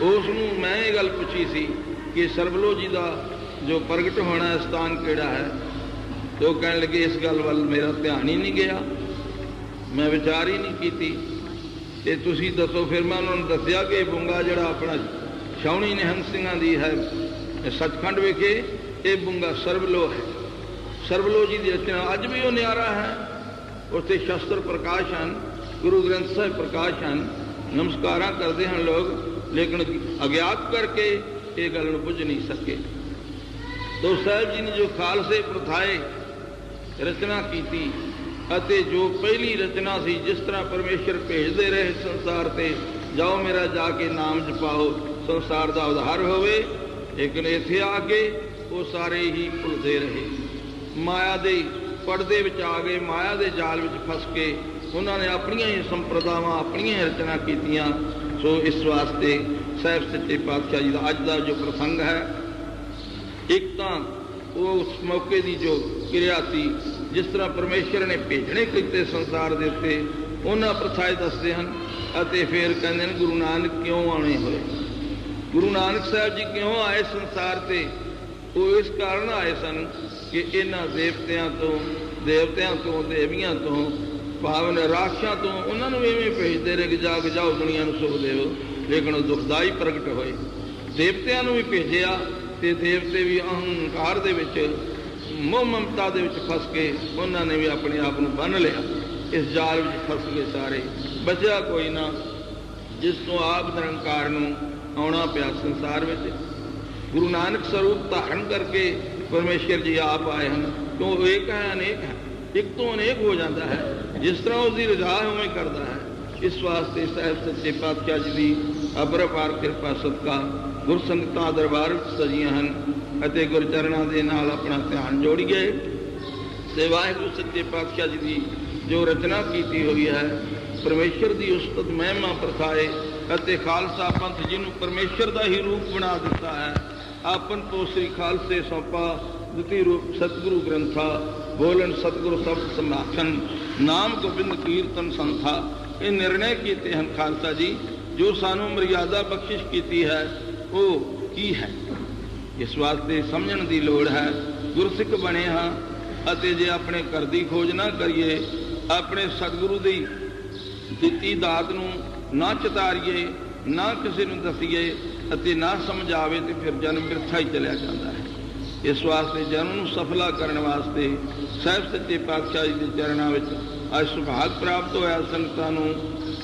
ਉਸ ਨੂੰ ਮੈਂ ਇਹ ਗੱਲ ਪੁੱਛੀ ਸੀ ਕਿ ਸਰਬਲੋ ਜੀ ਦਾ ਜੋ ਪ੍ਰਗਟ ਹੋਣਾ ਸਥਾਨ ਕਿਹੜਾ ਹੈ? ਤੇ ਉਹ ਕਹਿਣ ਲੱਗੇ, ਇਸ ਗੱਲ ਵੱਲ ਮੇਰਾ ਧਿਆਨ ਹੀ ਨਹੀਂ ਗਿਆ। ਮੈਂ ਵਿਚਾਰ ਹੀ ਨਹੀਂ ਕੀਤੀ। ਤੇ ਤੁਸੀਂ ਦੱਸੋ, ਫਿਰ ਮੈਂ ਉਹਨਾਂ ਨੂੰ ਦੱਸਿਆ ਕਿ ਬੁੰਗਾ ਜਿਹੜਾ ਆਪਣਾ ਸ਼ੌਣੀ ਨਿਹੰਗ ਸਿੰਘਾਂ ਦੀ ਹੈ ਸੱਚਖੰਡ ਵਿਖੇ, ਇਹ ਬੁੰਗਾ ਸਰਬਲੋ ਹੈ। ਸਰਬਲੋ ਜੀ ਦੀ ਰਚਨਾ, ਅੱਜ ਵੀ ਉਹ ਨਿਆਰਾ ਹੈ। ਉੱਥੇ ਸ਼ਸਤਰ ਪ੍ਰਕਾਸ਼ ਹਨ। ਗੁਰੂ ਗ੍ਰੰਥ ਸਾਹਿਬ ਪ੍ਰਕਾਸ਼ ਹਨ, ਨਮਸਕਾਰਾਂ ਕਰਦੇ ਹਨ ਲੋਕ, ਲੇਕਿਨ ਅਗਿਆਤ ਕਰਕੇ ਇਹ ਗੱਲ ਨੂੰ ਪੁੱਜ ਨਹੀਂ ਸਕੇ। ਤੋ ਸਾਹਿਬ ਜੀ ਨੇ ਜੋ ਖਾਲਸੇ ਪ੍ਰਥਾਏ ਰਚਨਾ ਕੀਤੀ ਅਤੇ ਜੋ ਪਹਿਲੀ ਰਚਨਾ ਸੀ, ਜਿਸ ਤਰ੍ਹਾਂ ਪਰਮੇਸ਼ਰ ਭੇਜਦੇ ਰਹੇ ਸੰਸਾਰ ਤੇ, ਜਾਓ ਮੇਰਾ ਜਾ ਕੇ ਨਾਮ ਜਪਾਓ, ਸੰਸਾਰ ਦਾ ਉਧਾਰ ਹੋਵੇ, ਲੇਕਿਨ ਇੱਥੇ ਆ ਕੇ ਉਹ ਸਾਰੇ ਹੀ ਭੁੱਲਦੇ ਰਹੇ। ਮਾਇਆ ਦੇ ਪਰਦੇ ਵਿੱਚ ਆ ਗਏ, ਮਾਇਆ ਦੇ ਜਾਲ ਵਿੱਚ ਫਸ ਕੇ ਉਹਨਾਂ ਨੇ ਆਪਣੀਆਂ ਹੀ ਸੰਪਰਦਾਵਾਂ, ਆਪਣੀਆਂ ਹੀ ਰਚਨਾ ਕੀਤੀਆਂ। ਸੋ ਇਸ ਵਾਸਤੇ ਸਾਹਿਬ ਸੱਚੇ ਪਾਤਸ਼ਾਹ ਜੀ ਦਾ ਅੱਜ ਦਾ ਜੋ ਪ੍ਰਸੰਗ ਹੈ, ਇੱਕ ਤਾਂ ਉਹ ਉਸ ਮੌਕੇ ਦੀ ਜੋ ਕਿਰਿਆ ਸੀ, ਜਿਸ ਤਰ੍ਹਾਂ ਪਰਮੇਸ਼ਰ ਨੇ ਭੇਜਣੇ ਕੀਤੇ ਸੰਸਾਰ ਦੇ ਉੱਤੇ, ਉਹਨਾਂ ਪ੍ਰਥਾਏ ਦੱਸਦੇ ਹਨ ਅਤੇ ਫਿਰ ਕਹਿੰਦੇ ਨੇ, ਗੁਰੂ ਨਾਨਕ ਕਿਉਂ ਆਉਣੇ ਹੋਏ? ਗੁਰੂ ਨਾਨਕ ਸਾਹਿਬ ਜੀ ਕਿਉਂ ਆਏ ਸੰਸਾਰ ਤੇ? ਉਹ ਇਸ ਕਾਰਨ ਆਏ ਸਨ ਕਿ ਇਹਨਾਂ ਦੇਵਤਿਆਂ ਤੋਂ ਦੇਵਤਿਆਂ ਤੋਂ, ਦੇਵੀਆਂ ਤੋਂ ਭਾਵਨ ਰਾਖਸ਼ਾਂ ਤੋਂ ਉਹਨਾਂ ਨੂੰ ਐਵੇਂ ਭੇਜਦੇ ਰਹੇ ਕਿ ਜਾ ਜਾਓ, ਦੁਨੀਆ ਨੂੰ ਸੁਖ ਦੇਵੋ। ਲੇਕਿਨ ਉਹ ਦੁਖਦਾਈ ਪ੍ਰਗਟ ਹੋਏ। ਦੇਵਤਿਆਂ ਨੂੰ ਵੀ ਭੇਜਿਆ ਤੇ ਦੇਵਤੇ ਵੀ ਅਹੰਕਾਰ ਦੇ ਵਿੱਚ ਮੋਹ ਮਮਤਾ ਦੇ ਵਿੱਚ ਫਸ ਕੇ ਉਹਨਾਂ ਨੇ ਵੀ ਆਪਣੇ ਆਪ ਨੂੰ ਬੰਨ ਲਿਆ। ਇਸ ਜਾਲ ਵਿੱਚ ਫਸ ਗਏ ਸਾਰੇ। ਬਚਿਆ ਕੋਈ ਨਾ। ਜਿਸ ਤੋਂ ਆਪ ਨਿਰੰਕਾਰ ਨੂੰ ਆਉਣਾ ਪਿਆ ਸੰਸਾਰ ਵਿੱਚ। ਗੁਰੂ ਨਾਨਕ ਸਰੂਪ ਧਾਰਨ ਕਰਕੇ ਪਰਮੇਸ਼ਰ ਜੀ ਆਪ ਆਏ ਹਨ। ਕਿਉਂ? ਇੱਕ ਹੈ, ਅਨੇਕ ਹੈ। ਇੱਕ ਤੋਂ ਅਨੇਕ ਹੋ ਜਾਂਦਾ ਹੈ। ਜਿਸ ਤਰ੍ਹਾਂ ਉਸ ਦੀ ਰਜ਼ਾ ਹੈ, ਉਵੇਂ ਕਰਦਾ ਹੈ। ਇਸ ਵਾਸਤੇ ਸਾਹਿਬ ਸੱਚੇ ਪਾਤਸ਼ਾਹ ਜੀ ਦੀ ਅਪਰਪਾਰ ਕਿਰਪਾ, ਸਦਕਾ, ਗੁਰਸੰਗਤਾਂ, ਦਰਬਾਰ ਵਿੱਚ ਸਜੀਆਂ ਹਨ ਅਤੇ ਗੁਰਚਰਨਾਂ ਦੇ ਨਾਲ ਆਪਣਾ ਧਿਆਨ ਜੋੜੀਏ ਤੇ ਵਾਹਿਗੁਰੂ ਸੱਚੇ ਪਾਤਸ਼ਾਹ ਜੀ ਦੀ ਜੋ ਰਚਨਾ ਕੀਤੀ ਹੋਈ ਹੈ, ਪਰਮੇਸ਼ਰ ਦੀ ਉਸਤਤ ਮਹਿਮਾ ਪ੍ਰਥਾਏ ਅਤੇ ਖਾਲਸਾ ਪੰਥ ਜਿਹਨੂੰ ਪਰਮੇਸ਼ਰ ਦਾ ਹੀ ਰੂਪ ਬਣਾ ਦਿੱਤਾ ਹੈ, ਆਪਨ ਤੋਂ ਸ੍ਰੀ ਖਾਲਸੇ ਸੌਪਾ, ਦੁਤੀ ਰੂਪ ਸਤਿਗੁਰੂ ਗ੍ਰੰਥਾ, ਬੋਲਣ ਸਤਿਗੁਰੂ ਸਭ ਸਮਾਖਣ ਨਾਮ ਗੋਬਿੰਦ ਕੀਰਤਨ ਸੰਥਾ। ਇਹ ਨਿਰਣੈ ਕੀਤੇ ਹਨ ਖਾਲਸਾ ਜੀ, ਜੋ ਸਾਨੂੰ ਮਰਿਆਦਾ ਬਖਸ਼ਿਸ਼ ਕੀਤੀ ਹੈ, ਉਹ ਕੀ ਹੈ? ਇਸ ਵਾਸਤੇ ਸਮਝਣ ਦੀ ਲੋੜ ਹੈ, ਗੁਰਸਿੱਖ ਬਣੇ ਹਾਂ ਅਤੇ ਜੇ ਆਪਣੇ ਘਰ ਦੀ ਖੋਜ ਨਾ ਕਰੀਏ, ਆਪਣੇ ਸਤਿਗੁਰੂ ਦੀ ਦਿੱਤੀ ਦਾਤ ਨੂੰ ਨਾ ਚਤਾਰੀਏ, ਨਾ ਕਿਸੇ ਨੂੰ ਦਸੀਏ ਅਤੇ ਨਾ ਸਮਝਾਵੇ ਤੇ ਫਿਰ ਜਨਮ ਮਿਰਥਾ ਹੀ ਚਲਿਆ ਜਾਂਦਾ ਹੈ। ਇਸ ਵਾਸਤੇ ਜਨਮ ਨੂੰ ਸਫਲਾ ਕਰਨ ਵਾਸਤੇ ਸਾਹਿਬ ਸੱਚੇ ਪਾਤਸ਼ਾਹ ਜੀ ਦੇ ਚਰਨਾਂ ਵਿੱਚ ਅੱਜ ਸੁਭਾਗ ਪ੍ਰਾਪਤ ਹੋਇਆ ਸੰਗਤਾਂ ਨੂੰ।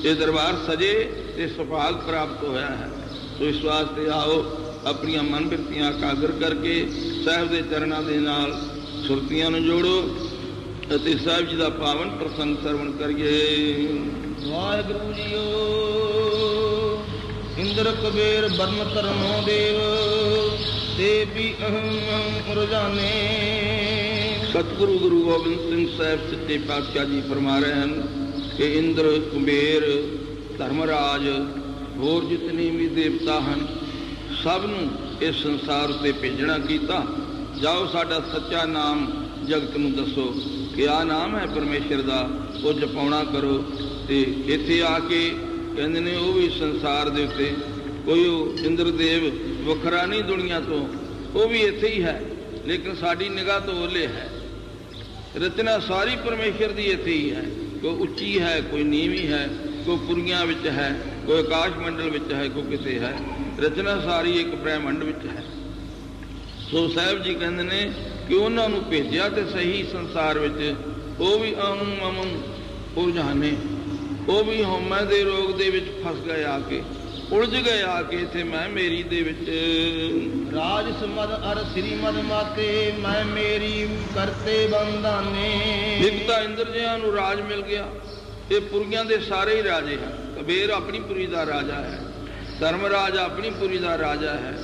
ਇਹ ਦਰਬਾਰ ਸਜੇ ਤੇ ਸੁਭਾਗ ਪ੍ਰਾਪਤ ਹੋਇਆ ਹੈ। ਸੋ ਇਸ ਵਾਸਤੇ ਆਓ ਆਪਣੀਆਂ ਮਨ ਬਿਰਤੀਆਂ ਇਕਾਗਰ ਕਰਕੇ ਸਾਹਿਬ ਦੇ ਚਰਨਾਂ ਦੇ ਨਾਲ ਸੁਰਤੀਆਂ ਨੂੰ ਜੋੜੋ ਅਤੇ ਸਾਹਿਬ ਜੀ ਦਾ ਪਾਵਨ ਪ੍ਰਸੰਗ ਸਰਵਣ ਕਰੀਏ। ਵਾਹਿਗੁਰੂ ਜੀਓ, ਇੰਦਰ ਕਬੀਰ ਬਰਨ ਕਰਮੋ ਦੇਵ ਤੇ ਵੀ ਅਹੰ ਰਜਾਨੇ। ਸਤਿਗੁਰੂ ਗੁਰੂ ਗੋਬਿੰਦ ਸਿੰਘ ਸਾਹਿਬ ਸੱਚੇ ਪਾਤਸ਼ਾਹ ਜੀ ਫਰਮਾ ਰਹੇ ਹਨ ਕਿ ਇੰਦਰ, ਕੁਬੇਰ, ਧਰਮਰਾਜ, ਹੋਰ ਜਿਤਨੇ ਵੀ ਦੇਵਤਾ ਹਨ, ਸਭ ਨੂੰ ਇਸ ਸੰਸਾਰ ਉੱਤੇ ਭੇਜਣਾ ਕੀਤਾ। ਜਾਓ ਸਾਡਾ ਸੱਚਾ ਨਾਮ ਜਗਤ ਨੂੰ ਦੱਸੋ ਕਿ ਆ ਨਾਮ ਹੈ ਪਰਮੇਸ਼ਰ ਦਾ, ਉਹ ਜਪਾਉਣਾ ਕਰੋ ਤੇ ਇੱਥੇ ਆ ਕੇ ਕਹਿੰਦੇ ਨੇ ਉਹ ਵੀ ਸੰਸਾਰ ਦੇ ਉੱਤੇ ਕੋਈ ਉਹ ਇੰਦਰਦੇਵ ਵੱਖਰਾ ਨਹੀਂ ਦੁਨੀਆ ਤੋਂ, ਉਹ ਵੀ ਇੱਥੇ ਹੀ ਹੈ, ਲੇਕਿਨ ਸਾਡੀ ਨਿਗਾਹ ਤੋਂ ਓਲੇ ਹੈ। ਰਚਨਾ ਸਾਰੀ ਪਰਮੇਸ਼ਰ ਦੀ ਇੱਥੇ ਹੀ ਹੈ। ਕੋਈ ਉੱਚੀ ਹੈ, ਕੋਈ ਨੀਵੀਂ ਹੈ, ਕੋਈ ਪੁਰੀਆਂ ਵਿੱਚ ਹੈ, ਕੋਈ ਆਕਾਸ਼ ਮੰਡਲ ਵਿੱਚ ਹੈ, ਕੋਈ ਕਿਤੇ ਹੈ। ਰਚਨਾ ਸਾਰੀ ਇੱਕ ਬ੍ਰਹਿਮੰਡ ਵਿੱਚ ਹੈ। ਸੋ ਸਾਹਿਬ ਜੀ ਕਹਿੰਦੇ ਨੇ ਕਿ ਉਹਨਾਂ ਨੂੰ ਭੇਜਿਆ ਤੇ ਸਹੀ ਸੰਸਾਰ ਵਿੱਚ ਉਹ ਵੀ ਅਮ ਉਹ ਉਲਝਾਨੇ ਉਹ ਵੀ ਹਉਮੈ ਦੇ ਰੋਗ ਦੇ ਵਿੱਚ ਫਸ ਗਏ ਆ ਕੇ। ਉਲਝ ਗਏ ਆ ਕੇ ਇੱਥੇ ਮੈਂ ਮੇਰੀ ਦੇ ਵਿੱਚ, ਰਾਜ ਸਮਦ ਅਰ ਸ੍ਰੀ ਮਦ ਮਾਤੇ, ਮੈਂ ਮੇਰੀ ਕਰਤੇ ਬੰਦਾਨੇ ਇੱਕ ਇੰਦਰ ਜਿਆਂ ਨੂੰ ਰਾਜ ਮਿਲ ਗਿਆ। ਇਹ ਪੁਰੀਆਂ ਦੇ ਸਾਰੇ ਹੀ ਰਾਜੇ ਹਨ। ਕਬੀਰ ਆਪਣੀ ਪੁਰੀ ਦਾ ਰਾਜਾ ਹੈ। ਧਰਮਰਾਜ ਆਪਣੀ ਪੁਰੀ ਦਾ ਰਾਜਾ ਹੈ।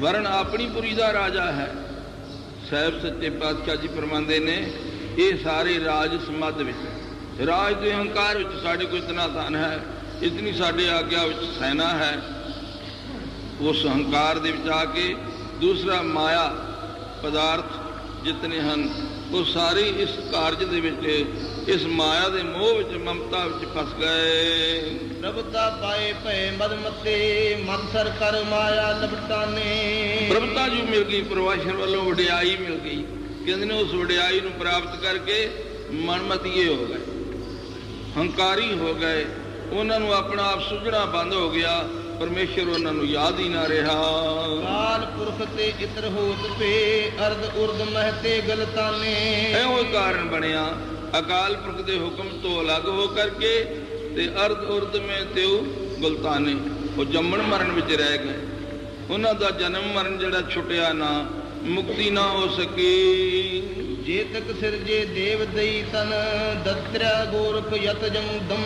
ਵਰਣ ਆਪਣੀ ਪੁਰੀ ਦਾ ਰਾਜਾ ਹੈ। ਸਾਹਿਬ ਸੱਚੇ ਪਾਤਸ਼ਾਹ ਜੀ ਫਰਮਾਉਂਦੇ ਨੇ, ਇਹ ਸਾਰੇ ਰਾਜ ਸਮੱਧ ਵਿੱਚ ਰਾਜ ਦੇ ਹੰਕਾਰ ਵਿੱਚ ਸਾਡੇ ਕੋਲ ਇਤਨਾ ਧਨ ਹੈ। ਇਤਨੀ ਸਾਡੇ ਆਗਿਆ ਵਿੱਚ ਸੈਨਾ ਹੈ ਉਸ ਹੰਕਾਰ ਦੇ ਵਿੱਚ ਆ ਕੇ ਦੂਸਰਾ ਮਾਇਆ ਪਦਾਰਥ ਜਿਤਨੇ ਹਨ ਉਹ ਸਾਰੇ ਇਸ ਕਾਰਜ ਦੇ ਵਿੱਚ ਇਸ ਮਾਇਆ ਦੇ ਮੋਹ ਵਿੱਚ ਮਮਤਾ ਵਿੱਚ ਫਸ ਗਏ। ਪ੍ਰਭਤਾ ਪਾਏ ਭਏ ਮਦ ਮਤੇ ਮਨ ਸਰ ਕਰ ਮਾਇਆ ਲਪਟਾਨੇ ਪ੍ਰਭਤਾ ਜੀ ਮਿਲ ਗਈ ਪ੍ਰਵਾਸ਼ਨ ਵੱਲੋਂ ਵਡਿਆਈ ਮਿਲ ਗਈ। ਕਹਿੰਦੇ ਨੇ ਉਸ ਵਡਿਆਈ ਨੂੰ ਪ੍ਰਾਪਤ ਕਰਕੇ ਮਨਮਤੀਏ ਹੋ ਗਏ ਹੰਕਾਰੀ ਹੋ ਗਏ। ਉਹਨਾਂ ਨੂੰ ਆਪਣਾ ਆਪ ਸੁਝਣਾ ਬੰਦ ਹੋ ਗਿਆ ਪਰਮੇਸ਼ਰ ਉਹਨਾਂ ਨੂੰ ਯਾਦ ਹੀ ਨਾ ਰਿਹਾ। ਕਾਲ ਪੁਰਖ ਤੇ ਇਤਰ ਹੋਤ ਪੇ ਅਰਧ ਉਰਦ ਮਹਤੇ ਗਲਤਾਨੇ ਇਹੋ ਕਾਰਨ ਬਣਿਆ। ਅਕਾਲ ਪੁਰਖ ਦੇ ਹੁਕਮ ਤੋਂ ਅਲੱਗ ਹੋ ਕਰਕੇ ਤੇ ਅਰਧ ਉਰਦ ਮੇ ਤਿਉ ਗੁਲਤਾਨੇ ਉਹ ਜੰਮਣ ਮਰਨ ਵਿੱਚ ਰਹਿ ਗਏ। ਉਹਨਾਂ ਦਾ ਜਨਮ ਮਰਨ ਜਿਹੜਾ ਛੁੱਟਿਆ ਨਾ ਮੁਕਤੀ ਨਾ ਹੋ ਸਕੀ। ਜੇ ਸਿਰਜੇ ਦੇਵ ਦਈ ਤਨ ਦਤਰਿਆ ਗੋਰਖ ਯਤ ਜਮ ਦਮ।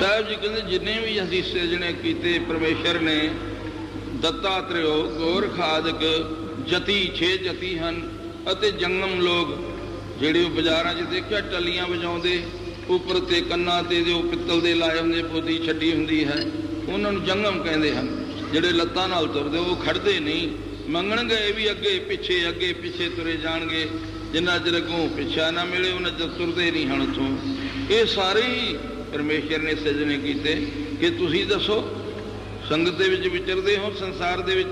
ਸਾਹਿਬ ਜੀ ਕਹਿੰਦੇ, ਜਿੰਨੇ ਵੀ ਅਸੀਂ ਸਿਰਜਣੇ ਕੀਤੇ ਪਰਮੇਸ਼ਰ ਨੇ ਦੱਤਾਤ੍ਰਿਓ ਗੋਰਖ ਆਦਿਕ, ਜਤੀ ਛੇ ਜਤੀ ਹਨ, ਅਤੇ ਜੰਗਮ ਲੋਕ, ਜਿਹੜੇ ਉਹ ਬਾਜ਼ਾਰਾਂ 'ਚ ਦੇਖਿਆ, ਟੱਲੀਆਂ ਵਜਾਉਂਦੇ, ਉੱਪਰ ਤੇ ਕੰਨਾਂ ਤੇ ਉਹ ਪਿੱਤਲ ਦੇ ਲਾਏ ਹੁੰਦੇ, ਪੋਤੀ ਛੱਡੀ ਹੁੰਦੀ ਹੈ। ਉਹਨਾਂ ਨੂੰ ਜੰਗਮ ਕਹਿੰਦੇ ਹਨ। ਜਿਹੜੇ ਲੱਤਾਂ ਨਾਲ ਤੁਰਦੇ, ਉਹ ਖੜਦੇ ਨਹੀਂ। ਮੰਗਣ ਗਏ ਵੀ ਅੱਗੇ, ਪਿੱਛੇ ਅੱਗੇ, ਪਿੱਛੇ ਤੁਰੇ ਜਾਣਗੇ। ਜਿੰਨਾ ਚਿਰ ਅੱਗੋਂ ਪਿੱਛਾ ਨਾ ਮਿਲੇ ਉਹਨਾਂ ਚਿਰ ਤੁਰਦੇ ਨਹੀਂ ਹਨ ਉੱਥੋਂ। ਇਹ ਸਾਰੇ ਹੀ ਪਰਮੇਸ਼ਰ ਨੇ ਸਿਰਜਣੇ ਕੀਤੇ। ਕਿ ਤੁਸੀਂ ਦੱਸੋ ਸੰਗਤ ਦੇ ਵਿੱਚ ਵਿਚਰਦੇ ਹੋ ਸੰਸਾਰ ਦੇ ਵਿੱਚ?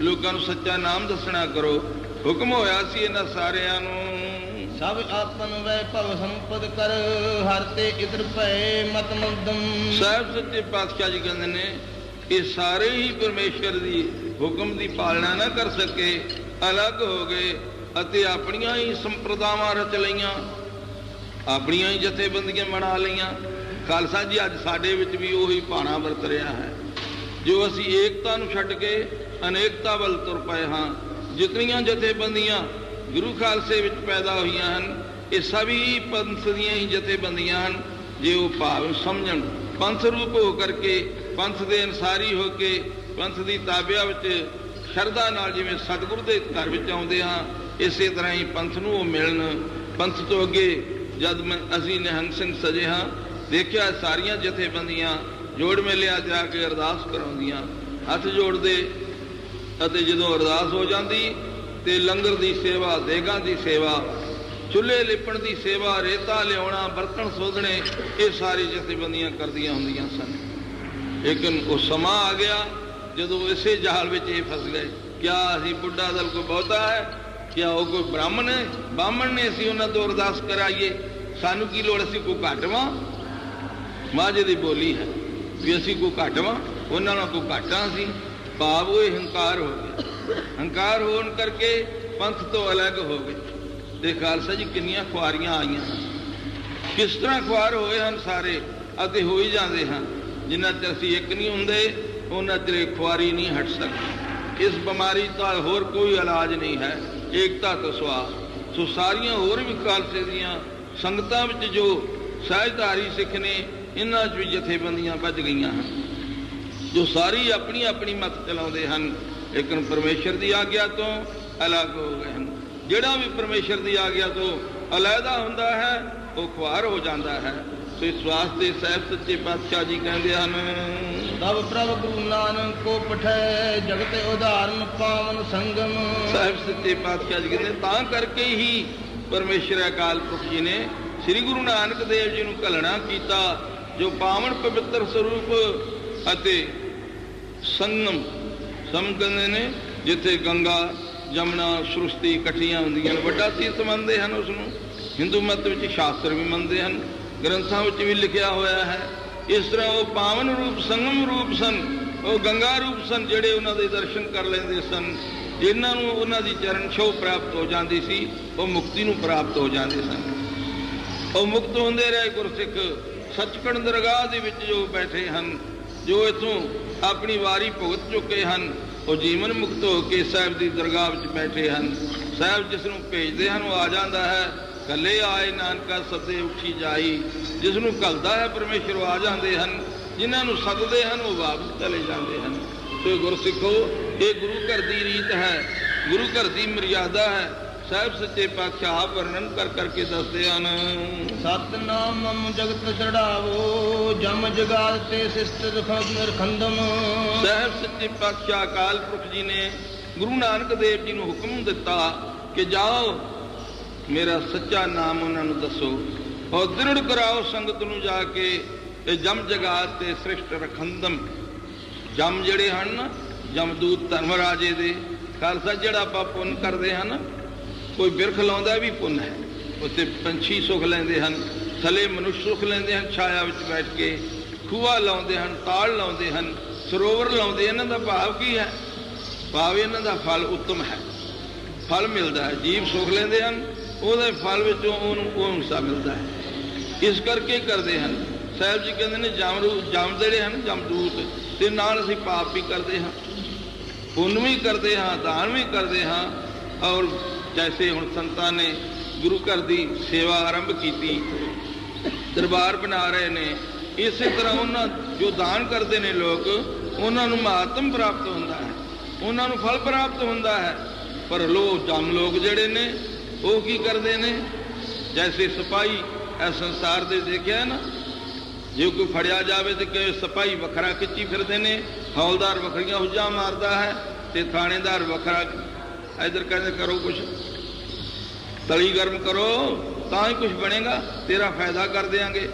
ਲੋਕਾਂ ਨੂੰ ਸੱਚਾ ਨਾਮ ਦੱਸਣਾ ਕਰੋ। ਹੁਕਮ ਹੋਇਆ ਸੀ ਇਹਨਾਂ ਸਾਰਿਆਂ ਨੂੰ। ਸਭ ਆਪਨ ਵੈ ਭਵ ਸੰਪਦ ਕਰ ਹਰ ਤੇ ਇਤਰ ਭਏ ਮਤ ਮੰਦਮ। ਸਾਹਿਬ ਸੱਚੇ ਪਾਤਸ਼ਾਹ ਜੀ ਕਹਿੰਦੇ ਨੇ ਇਹ ਸਾਰੇ ਹੀ ਪਰਮੇਸ਼ਰ ਦੀ ਹੁਕਮ ਦੀ ਪਾਲਣਾ ਨਾ ਕਰ ਸਕੇ ਅਲੱਗ ਹੋ ਗਏ। ਅਤੇ ਆਪਣੀਆਂ ਹੀ ਸੰਪਰਦਾਵਾਂ ਰਚ ਲਈਆਂ, ਆਪਣੀਆਂ ਹੀ ਜਥੇਬੰਦੀਆਂ ਬਣਾ ਲਈਆਂ। ਖਾਲਸਾ ਜੀ, ਅੱਜ ਸਾਡੇ ਵਿੱਚ ਵੀ ਉਹੀ ਭਾਣਾ ਵਰਤ ਰਿਹਾ ਹੈ, ਜੋ ਅਸੀਂ ਏਕਤਾ ਨੂੰ ਛੱਡ ਕੇ ਅਨੇਕਤਾ ਵੱਲ ਤੁਰ ਪਏ ਹਾਂ। ਜਿਤਨੀਆਂ ਜਥੇਬੰਦੀਆਂ ਗੁਰੂ ਖਾਲਸੇ ਵਿੱਚ ਪੈਦਾ ਹੋਈਆਂ ਹਨ, ਇਹ ਸਭੀ ਪੰਥ ਦੀਆਂ ਹੀ ਜਥੇਬੰਦੀਆਂ ਹਨ। ਜੇ ਉਹ ਭਾਵ ਸਮਝਣ, ਪੰਥ ਰੂਪ ਹੋ ਕਰਕੇ, ਪੰਥ ਦੇ ਅਨਸਾਰੀ ਹੋ ਕੇ, ਪੰਥ ਦੀ ਤਾਬਿਆ ਵਿੱਚ ਸ਼ਰਧਾ ਨਾਲ ਜਿਵੇਂ ਸਤਿਗੁਰੂ ਦੇ ਘਰ ਵਿੱਚ ਆਉਂਦੇ ਹਾਂ ਇਸੇ ਤਰ੍ਹਾਂ ਹੀ ਪੰਥ ਨੂੰ ਉਹ ਮਿਲਣ। ਪੰਥ ਤੋਂ ਅੱਗੇ ਜਦ ਮੈਂ ਅਸੀਂ ਨਿਹੰਗ ਸਿੰਘ ਸਜੇ ਹਾਂ, ਦੇਖਿਆ ਸਾਰੀਆਂ ਜਥੇਬੰਦੀਆਂ ਜੋੜ ਮੇਲਿਆ ਜਾ ਕੇ ਅਰਦਾਸ ਕਰਾਉਂਦੀਆਂ। ਹੱਥ ਜੋੜਦੇ ਅਤੇ ਜਦੋਂ ਅਰਦਾਸ ਹੋ ਜਾਂਦੀ ਤੇ ਲੰਗਰ ਦੀ ਸੇਵਾ, ਦੇਗਾਂ ਦੀ ਸੇਵਾ, ਚੁੱਲ੍ਹੇ ਲਿਪਣ ਦੀ ਸੇਵਾ, ਰੇਤਾ ਲਿਆਉਣਾ, ਬਰਤਨ ਸੋਧਣੇ, ਇਹ ਸਾਰੀ ਜਥੇਬੰਦੀਆਂ ਕਰਦੀਆਂ ਹੁੰਦੀਆਂ ਸਨ। ਲੇਕਿਨ ਉਹ ਸਮਾਂ ਆ ਗਿਆ ਜਦੋਂ ਇਸੇ ਜਾਲ ਵਿੱਚ ਇਹ ਫਸ ਗਏ। ਕਿਆ ਅਸੀਂ ਬੁੱਢਾ ਦਲ ਕੋ ਬਹੁਤਾ ਹੈ? ਕਿਆ ਉਹ ਕੋਈ ਬ੍ਰਾਹਮਣ ਹੈ? ਬਾਹਮਣ ਨੇ ਅਸੀਂ ਉਹਨਾਂ ਤੋਂ ਅਰਦਾਸ ਕਰਾਈਏ। ਸਾਨੂੰ ਕੀ ਲੋੜ, ਅਸੀਂ ਕੋਈ ਘਟਵਾ ਮਾਝੇ ਦੀ ਬੋਲੀ ਹੈ ਵੀ ਅਸੀਂ ਕੋਈ ਘਟਵਾ ਉਹਨਾਂ ਨਾਲ ਕੋਈ ਘਾਟਾਂ ਸੀ ਭਾਵ ਉਹ ਹੰਕਾਰ ਹੋ ਗਿਆ ਹੰਕਾਰ ਹੋਣ ਕਰਕੇ ਪੰਥ ਤੋਂ ਅਲੱਗ ਹੋ ਗਏ। ਤੇ ਖਾਲਸਾ ਜੀ, ਕਿੰਨੀਆਂ ਖੁਆਰੀਆਂ ਆਈਆਂ ਕਿਸ ਤਰ੍ਹਾਂ ਖੁਆਰ ਹੋਏ ਹਨ ਸਾਰੇ? ਅਤੇ ਹੋ ਹੀ ਜਾਂਦੇ ਹਨ। ਜਿੰਨਾ ਚਿਰ ਅਸੀਂ ਇੱਕ ਨਹੀਂ ਹੁੰਦੇ, ਉਹਨਾਂ ਚਿਰ ਖੁਆਰੀ ਨਹੀਂ ਹਟ ਸਕਦੀ। ਇਸ ਬਿਮਾਰੀ ਦਾ ਹੋਰ ਕੋਈ ਇਲਾਜ ਨਹੀਂ ਹੈ। ਏਕਤਾ ਤੋਂ ਸਵਾ ਸੋ ਸਾਰੀਆਂ ਹੋਰ ਵੀ ਖਾਲਸੇ ਦੀਆਂ ਸੰਗਤਾਂ ਵਿੱਚ ਜੋ ਸਹਿਜਧਾਰੀ ਸਿੱਖ ਨੇ, ਇਹਨਾਂ 'ਚ ਵੀ ਜਥੇਬੰਦੀਆਂ ਵੱਜ ਗਈਆਂ ਹਨ। ਜੋ ਸਾਰੀ ਆਪਣੀ ਆਪਣੀ ਮਤ ਚਲਾਉਂਦੇ ਹਨ, ਲੇਕਿਨ ਪਰਮੇਸ਼ਰ ਦੀ ਆਗਿਆ ਤੋਂ ਅਲੱਗ ਹੋ ਗਏ ਹਨ। ਜਿਹੜਾ ਵੀ ਪਰਮੇਸ਼ਰ ਦੀ ਆਗਿਆ ਤੋਂ ਅਲੱਗਾ ਹੁੰਦਾ ਹੈ, ਉਹ ਖੁਆਰ ਹੋ ਜਾਂਦਾ ਹੈ। ਸੋ ਇਸ ਵਾਸਤੇ ਸਾਹਿਬ ਸੱਚੇ ਪਾਤਸ਼ਾਹ ਜੀ ਕਹਿੰਦੇ ਹਨ ਤਬ ਪ੍ਰਭ ਗੁਰੂ ਨਾਨਕ ਕੋ ਪਠੈ ਜਗਤ ਉਧਾਰਨ ਪਾਵਨ ਸੰਗਮ। ਸਾਹਿਬ ਸੱਚੇ ਪਾਤਸ਼ਾਹ ਜੀ ਕਹਿੰਦੇ, ਤਾਂ ਕਰਕੇ ਹੀ ਪਰਮੇਸ਼ਰ ਅਕਾਲ ਪੁਰਖ ਜੀ ਨੇ ਸ੍ਰੀ ਗੁਰੂ ਨਾਨਕ ਦੇਵ ਜੀ ਨੂੰ ਘਲਣਾ ਕੀਤਾ, ਜੋ ਪਾਵਨ ਪਵਿੱਤਰ ਸਰੂਪ ਅਤੇ ਸੰਗਮ ਸਮ ਨੇ, ਜਿੱਥੇ ਗੰਗਾ, ਜਮਨਾ ਸ੍ਰੁਸ਼ਟੀ ਇਕੱਠੀਆਂ ਹੁੰਦੀਆਂ ਨੇ। ਵੱਡਾ ਤੀਰਥ ਮੰਨਦੇ ਹਨ ਉਸ ਨੂੰ ਹਿੰਦੂ ਮਤ ਵਿੱਚ ਸ਼ਾਸਤਰ ਵੀ ਮੰਨਦੇ ਹਨ। ਗ੍ਰੰਥਾਂ ਵਿੱਚ ਵੀ ਲਿਖਿਆ ਹੋਇਆ ਹੈ। ਇਸ ਤਰ੍ਹਾਂ ਉਹ ਪਾਵਨ ਰੂਪ, ਸੰਗਮ ਰੂਪ ਸਨ, ਉਹ ਗੰਗਾ ਰੂਪ ਸਨ, ਜਿਹੜੇ ਉਹਨਾਂ ਦੇ ਦਰਸ਼ਨ ਕਰ ਲੈਂਦੇ ਸਨ, ਜਿਨ੍ਹਾਂ ਨੂੰ ਉਹਨਾਂ ਦੀ ਚਰਨ ਛੋਹ ਪ੍ਰਾਪਤ ਹੋ ਜਾਂਦੀ ਸੀ, ਉਹ ਮੁਕਤੀ ਨੂੰ ਪ੍ਰਾਪਤ ਹੋ ਜਾਂਦੇ ਸਨ। ਉਹ ਮੁਕਤ ਹੁੰਦੇ ਰਹੇ ਗੁਰਸਿੱਖ, ਸੱਚਖੰਡ ਦਰਗਾਹ ਦੇ ਵਿੱਚ ਜੋ ਬੈਠੇ ਹਨ, ਜੋ ਇਥੋਂ ਆਪਣੀ ਵਾਰੀ ਭੁਗਤ ਚੁੱਕੇ ਹਨ, ਉਹ ਜੀਵਨ ਮੁਕਤ ਹੋ ਕੇ ਸਾਹਿਬ ਦੀ ਦਰਗਾਹ ਵਿੱਚ ਬੈਠੇ ਹਨ। ਸਾਹਿਬ ਜਿਸ ਨੂੰ ਭੇਜਦੇ ਹਨ, ਉਹ ਆ ਜਾਂਦਾ ਹੈ ਕੱਲੇ ਆਏ ਨਾਨਕਾ ਸੱਦੇ ਉੱਠੀ ਜਾਈ ਜਿਸ ਨੂੰ ਘਲਦਾ ਹੈ ਪਰਮੇਸ਼ਰ ਆ ਜਾਂਦੇ ਹਨ। ਜਿਨ੍ਹਾਂ ਨੂੰ ਸੱਦਦੇ ਹਨ ਉਹ ਵਾਪਸ ਚਲੇ ਜਾਂਦੇ ਹਨ। ਸੋ ਗੁਰਸਿੱਖੋ ਇਹ ਗੁਰੂ ਘਰ ਦੀ ਰੀਤ ਹੈ। ਗੁਰੂ ਘਰ ਦੀ ਮਰਿਆਦਾ ਹੈ। ਸਾਹਿਬ ਸੱਚੇ ਪਾਤਸ਼ਾਹ ਵਰਣਨ ਕਰ ਕਰਕੇ ਦੱਸਦੇ ਹਨ। ਸਤਨਾਮ ਮਮ ਜਗਤ ਚੜਾਵੋ ਜਮ ਜਗਾਤ ਤੇ ਸਿਸਤ ਰਖੰਦਮ ਸਾਹਿਬ ਸੱਚੇ ਪਾਤਸ਼ਾਹ ਅਕਾਲ ਪੁਰਖ ਜੀ ਨੇ ਗੁਰੂ ਨਾਨਕ ਦੇਵ ਜੀ ਨੂੰ ਹੁਕਮ ਦਿੱਤਾ ਕਿ ਜਾਓ ਮੇਰਾ ਸੱਚਾ ਨਾਮ ਉਹਨਾਂ ਨੂੰ ਦੱਸੋ। ਔਰ ਦ੍ਰਿੜ ਕਰਾਓ ਸੰਗਤ ਨੂੰ ਜਾ ਕੇ ਇਹ ਜਮ ਜਗਾਤ ਤੇ ਸ੍ਰਿਸ਼ਟ ਰਖੰਦਮ। ਜਮ ਜਿਹੜੇ ਹਨ ਜਮਦੂਤ ਧਰਮ ਰਾਜੇ ਦੇ। ਖਾਲਸਾ ਜਿਹੜਾ ਆਪਾਂ ਪੁੰਨ ਕਰਦੇ ਹਨ ਕੋਈ ਬਿਰਖ ਲਾਉਂਦਾ ਵੀ ਪੁੰਨ ਹੈ। ਉੱਤੇ ਪੰਛੀ ਸੁਖ ਲੈਂਦੇ ਹਨ, ਥਲੇ ਮਨੁੱਖ ਸੁਖ ਲੈਂਦੇ ਹਨ, ਛਾਇਆ ਵਿੱਚ ਬੈਠ ਕੇ ਖੂਆ ਲਾਉਂਦੇ ਹਨ, ਤਾਲ ਲਾਉਂਦੇ ਹਨ, ਸਰੋਵਰ ਲਾਉਂਦੇ ਇਹਨਾਂ ਦਾ ਭਾਵ ਕੀ ਹੈ? ਭਾਵ ਇਹਨਾਂ ਦਾ ਫਲ ਉੱਤਮ ਹੈ। ਫਲ ਮਿਲਦਾ ਹੈ, ਜੀਵ ਸੁਖ ਲੈਂਦੇ ਹਨ ਉਹਦੇ ਫਲ ਵਿੱਚੋਂ ਉਹਨੂੰ ਉਹ ਹਿੱਸਾ ਮਿਲਦਾ ਹੈ। ਇਸ ਕਰਕੇ ਕਰਦੇ ਹਨ। ਸਾਹਿਬ ਜੀ ਕਹਿੰਦੇ ਨੇ ਜਮਰੂ ਜਮ ਜਿਹੜੇ ਹਨ ਜਮਦੂਤ ਤੇ। ਨਾਲ ਅਸੀਂ ਪਾਪ ਵੀ ਕਰਦੇ ਹਾਂ। ਪੁੰਨ ਵੀ ਕਰਦੇ ਹਾਂ, ਦਾਨ ਵੀ ਕਰਦੇ ਹਾਂ। ਔਰ ਜੈਸੇ ਹੁਣ ਸੰਤਾਂ ਨੇ ਗੁਰੂ ਘਰ ਦੀ ਸੇਵਾ ਆਰੰਭ ਕੀਤੀ, ਦਰਬਾਰ ਬਣਾ ਰਹੇ ਨੇ। ਇਸੇ ਤਰ੍ਹਾਂ ਉਹਨਾਂ ਜੋ ਦਾਨ ਕਰਦੇ ਨੇ ਲੋਕ, ਉਹਨਾਂ ਨੂੰ ਮਹਾਤਮ ਪ੍ਰਾਪਤ ਹੁੰਦਾ ਹੈ। ਉਹਨਾਂ ਨੂੰ ਫਲ ਪ੍ਰਾਪਤ ਹੁੰਦਾ ਹੈ। ਪਰ ਲੋਕ ਜਮ ਲੋਕ ਜਿਹੜੇ ਨੇ ਉਹ ਕੀ ਕਰਦੇ ਨੇ? ਜੈਸੇ ਸਿਪਾਹੀ ਇਹ ਸੰਸਾਰ ਦੇ ਦੇਖਿਆ ਨਾ, ਜੇ ਕੋਈ ਫੜਿਆ ਜਾਵੇ ਤੇ ਕਿ ਸਿਪਾਹੀ ਵੱਖਰਾ ਖਿੱਚੀ ਫਿਰਦੇ ਨੇ? ਹੌਲਦਾਰ ਵੱਖਰੀਆਂ ਹੁੱਜਾਂ ਮਾਰਦਾ ਹੈ ਤੇ ਥਾਣੇਦਾਰ ਵੱਖਰਾ, ਇਧਰ ਕਹਿੰਦੇ ਕਰੋ ਕੁਛ। ਤਲੀ ਗਰਮ ਕਰੋ, ਤਾਂ ਹੀ ਕੁਝ ਬਣੇਗਾ, ਤੇਰਾ ਫਾਇਦਾ ਕਰ ਦੇਾਂਗੇ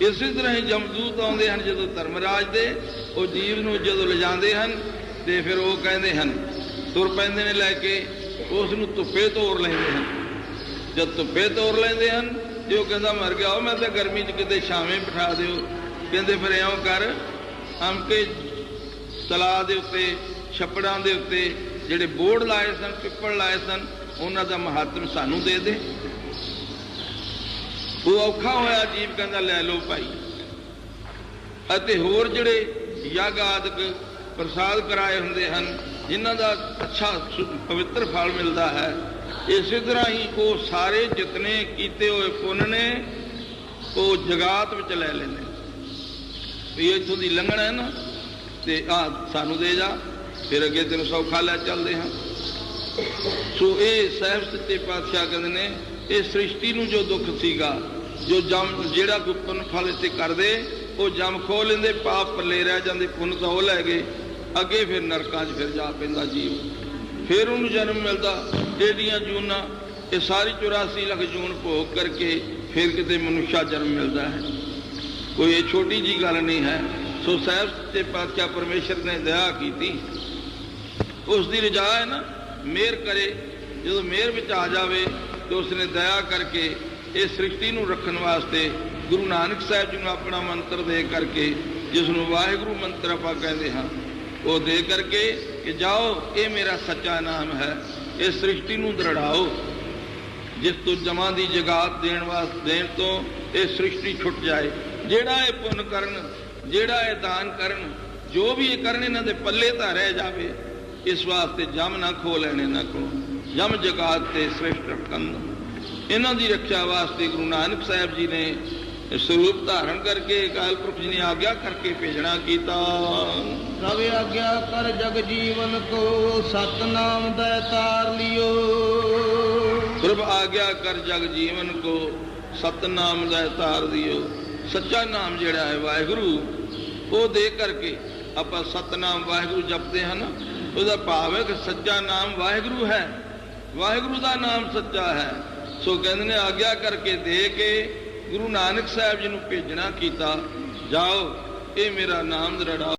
ਇਸੇ ਤਰ੍ਹਾਂ ਹੀ ਜਮਦੂਤ ਆਉਂਦੇ ਹਨ ਜਦੋਂ ਧਰਮਰਾਜ ਦੇ, ਉਹ ਜੀਵ ਨੂੰ ਜਦੋਂ ਲਿਜਾਂਦੇ ਹਨ ਤੇ ਫਿਰ ਉਹ ਕਹਿੰਦੇ ਹਨ, ਤੁਰ ਪੈਂਦੇ ਨੇ ਲੈ ਕੇ, ਉਸ ਨੂੰ ਧੁੱਪੇ ਤੋੜ ਲੈਂਦੇ ਹਨ। ਜਦ ਧੁੱਪੇ ਤੋਰ ਲੈਂਦੇ ਹਨ, ਤੇ ਉਹ ਕਹਿੰਦਾ, ਮਰ ਗਿਆ, ਉਹ ਮੈਂ ਤਾਂ ਗਰਮੀ 'ਚ ਕਿਤੇ ਛਾਵੇਂ ਬਿਠਾ ਦਿਓ। ਕਹਿੰਦੇ, ਫਿਰ ਇਉਂ ਕਰ, ਹਮਕੇ ਤਲਾ ਦੇ ਉੱਤੇ, ਛੱਪੜਾਂ ਦੇ ਉੱਤੇ ਜਿਹੜੇ ਬੋਰਡ ਲਾਏ ਸਨ, ਪਿੱਪਲ ਲਾਏ ਸਨ, ਉਹਨਾਂ ਦਾ ਮਹੱਤਵ ਸਾਨੂੰ ਦੇ ਦੇ। ਉਹ ਔਖਾ ਹੋਇਆ, ਜੀਵ ਕਹਿੰਦਾ, ਲੈ ਲਓ ਭਾਈ। ਅਤੇ ਹੋਰ ਜਿਹੜੇ ਯੱਗ ਆਦਿਕ ਪ੍ਰਸਾਦ ਕਰਾਏ ਹੁੰਦੇ ਹਨ, ਜਿਨ੍ਹਾਂ ਦਾ ਅੱਛਾ ਪਵਿੱਤਰ ਫਲ ਮਿਲਦਾ ਹੈ ਇਸੇ ਤਰ੍ਹਾਂ ਹੀ ਉਹ ਸਾਰੇ ਜਿਤਨੇ ਕੀਤੇ ਹੋਏ ਪੁੰਨ ਨੇ ਉਹ ਜਗਾਤ ਵਿੱਚ ਲੈ ਲੈਂਦੇ ਵੀ ਇੱਥੋਂ ਦੀ ਲੰਘਣਾ ਹੈ ਨਾ, ਤੇ ਆ ਸਾਨੂੰ ਦੇ ਜਾ, ਫਿਰ ਅੱਗੇ ਤੈਨੂੰ ਸੌਖਾ ਲੈ ਚੱਲਦੇ ਹਾਂ। ਸੋ ਇਹ ਸਾਹਿਬ ਸੱਚੇ ਪਾਤਸ਼ਾਹ ਕਹਿੰਦੇ ਨੇ, ਇਹ ਸ੍ਰਿਸ਼ਟੀ ਨੂੰ ਜੋ ਦੁੱਖ ਸੀਗਾ, ਜੋ ਜਮ, ਜਿਹੜਾ ਗੁਪਨ ਫਲ ਇੱਥੇ ਕਰਦੇ, ਉਹ ਜਮ ਖੋ ਲੈਂਦੇ, ਪਾਪ ਪੱਲੇ ਰਹਿ ਜਾਂਦੇ, ਪੁੰਨ ਤਾਂ ਉਹ ਲੈ ਗਏ, ਅੱਗੇ ਫਿਰ ਨਰਕਾਂ 'ਚ ਫਿਰ ਜਾ ਪੈਂਦਾ ਜੀਵ। ਫਿਰ ਉਹਨੂੰ ਜਨਮ ਮਿਲਦਾ। ਏਡੀਆਂ ਜੂਨਾਂ ਇਹ ਸਾਰੀ 84 ਲੱਖ ਜੂਨ ਭੋਗ ਕਰਕੇ ਫਿਰ ਕਿਤੇ ਮਨੁੱਖਾ ਜਨਮ ਮਿਲਦਾ ਹੈ। ਕੋਈ ਇਹ ਛੋਟੀ ਜੀ ਗੱਲ ਨਹੀਂ ਹੈ। ਸੋ ਸਾਹਿਬ ਤੇ ਪਾਤਸ਼ਾਹ ਪਰਮੇਸ਼ਰ ਨੇ ਦਇਆ ਕੀਤੀ। ਉਸ ਦੀ ਰਜਾ ਹੈ ਨਾ, ਮਿਹਰ ਕਰੇ। ਜਦੋਂ ਮਿਹਰ ਵਿੱਚ ਆ ਜਾਵੇ ਤੇ ਉਸ ਨੇ ਦਇਆ ਕਰਕੇ ਇਹ ਸ੍ਰਿਸ਼ਟੀ ਨੂੰ ਰੱਖਣ ਵਾਸਤੇ ਗੁਰੂ ਨਾਨਕ ਸਾਹਿਬ ਜੀ ਨੂੰ ਆਪਣਾ ਮੰਤਰ ਦੇ ਕਰਕੇ ਜਿਸ ਨੂੰ ਵਾਹਿਗੁਰੂ ਮੰਤਰ ਆਪਾਂ ਕਹਿੰਦੇ ਹਾਂ, ਉਹ ਦੇ ਕਰਕੇ ਕਿ ਜਾਓ, ਇਹ ਮੇਰਾ ਸੱਚਾ ਨਾਮ ਹੈ। ਇਹ ਸ੍ਰਿਸ਼ਟੀ ਨੂੰ ਦਰੜਾਓ, ਜਿਸ ਤੋਂ ਜਮਾਂ ਦੀ ਜਗਾਤ ਦੇਣ ਵਾਸਤੇ ਦੇਣ ਤੋਂ ਇਹ ਸ੍ਰਿਸ਼ਟੀ ਛੁੱਟ ਜਾਏ। ਜਿਹੜਾ ਇਹ ਪੁੰਨ ਕਰਨ, ਜਿਹੜਾ ਇਹ ਦਾਨ ਕਰਨ, ਜੋ ਵੀ ਇਹ ਕਰਨ, ਇਹਨਾਂ ਦੇ ਪੱਲੇ ਤਾਂ ਰਹਿ ਜਾਵੇ, ਇਸ ਵਾਸਤੇ ਜਮ ਨਾ ਖੋ ਲੈਣ ਇਹਨਾਂ ਕੋਲ ਜਮ ਜਗਾਤ ਤੇ ਸ੍ਰਿਸ਼ਟ ਰੱਖਣ ਇਹਨਾਂ ਦੀ ਰੱਖਿਆ ਵਾਸਤੇ ਗੁਰੂ ਨਾਨਕ ਸਾਹਿਬ ਜੀ ਨੇ ਸਰੂਪ ਧਾਰਨ ਕਰਕੇ ਅਕਾਲ ਪੁਰਖ ਜੀ ਨੇ ਆਗਿਆ ਕਰਕੇ ਭੇਜਣਾ ਕੀਤਾ। ਸਭ ਆਗਿਆ ਕਰ ਜਗ ਜੀਵਨ ਕੋ, ਸਤਨਾਮ ਦਾ ਤਾਰ ਲਿਓ। ਪ੍ਰਭ ਆਗਿਆ ਕਰ ਜਗ ਜੀਵਨ ਕੋ, ਸਤਨਾਮ ਦਾ ਤਾਰ ਦਿਓ ਸੱਚਾ ਨਾਮ ਜਿਹੜਾ ਹੈ ਵਾਹਿਗੁਰੂ, ਉਹ ਦੇ ਕਰਕੇ ਆਪਾਂ ਸਤਨਾਮ ਵਾਹਿਗੁਰੂ ਜਪਦੇ ਹਨ ਉਹਦਾ ਭਾਵ ਹੈ ਕਿ ਸੱਚਾ ਨਾਮ ਵਾਹਿਗੁਰੂ ਹੈ। ਵਾਹਿਗੁਰੂ ਦਾ ਨਾਮ ਸੱਚਾ ਹੈ। ਸੋ ਕਹਿੰਦੇ ਨੇ ਆਗਿਆ ਕਰਕੇ ਦੇ ਕੇ ਗੁਰੂ ਨਾਨਕ ਸਾਹਿਬ ਜੀ ਨੂੰ ਭੇਜਣਾ ਕੀਤਾ, ਜਾਓ, ਇਹ ਮੇਰਾ ਨਾਮ ਦਰੜਾਓ।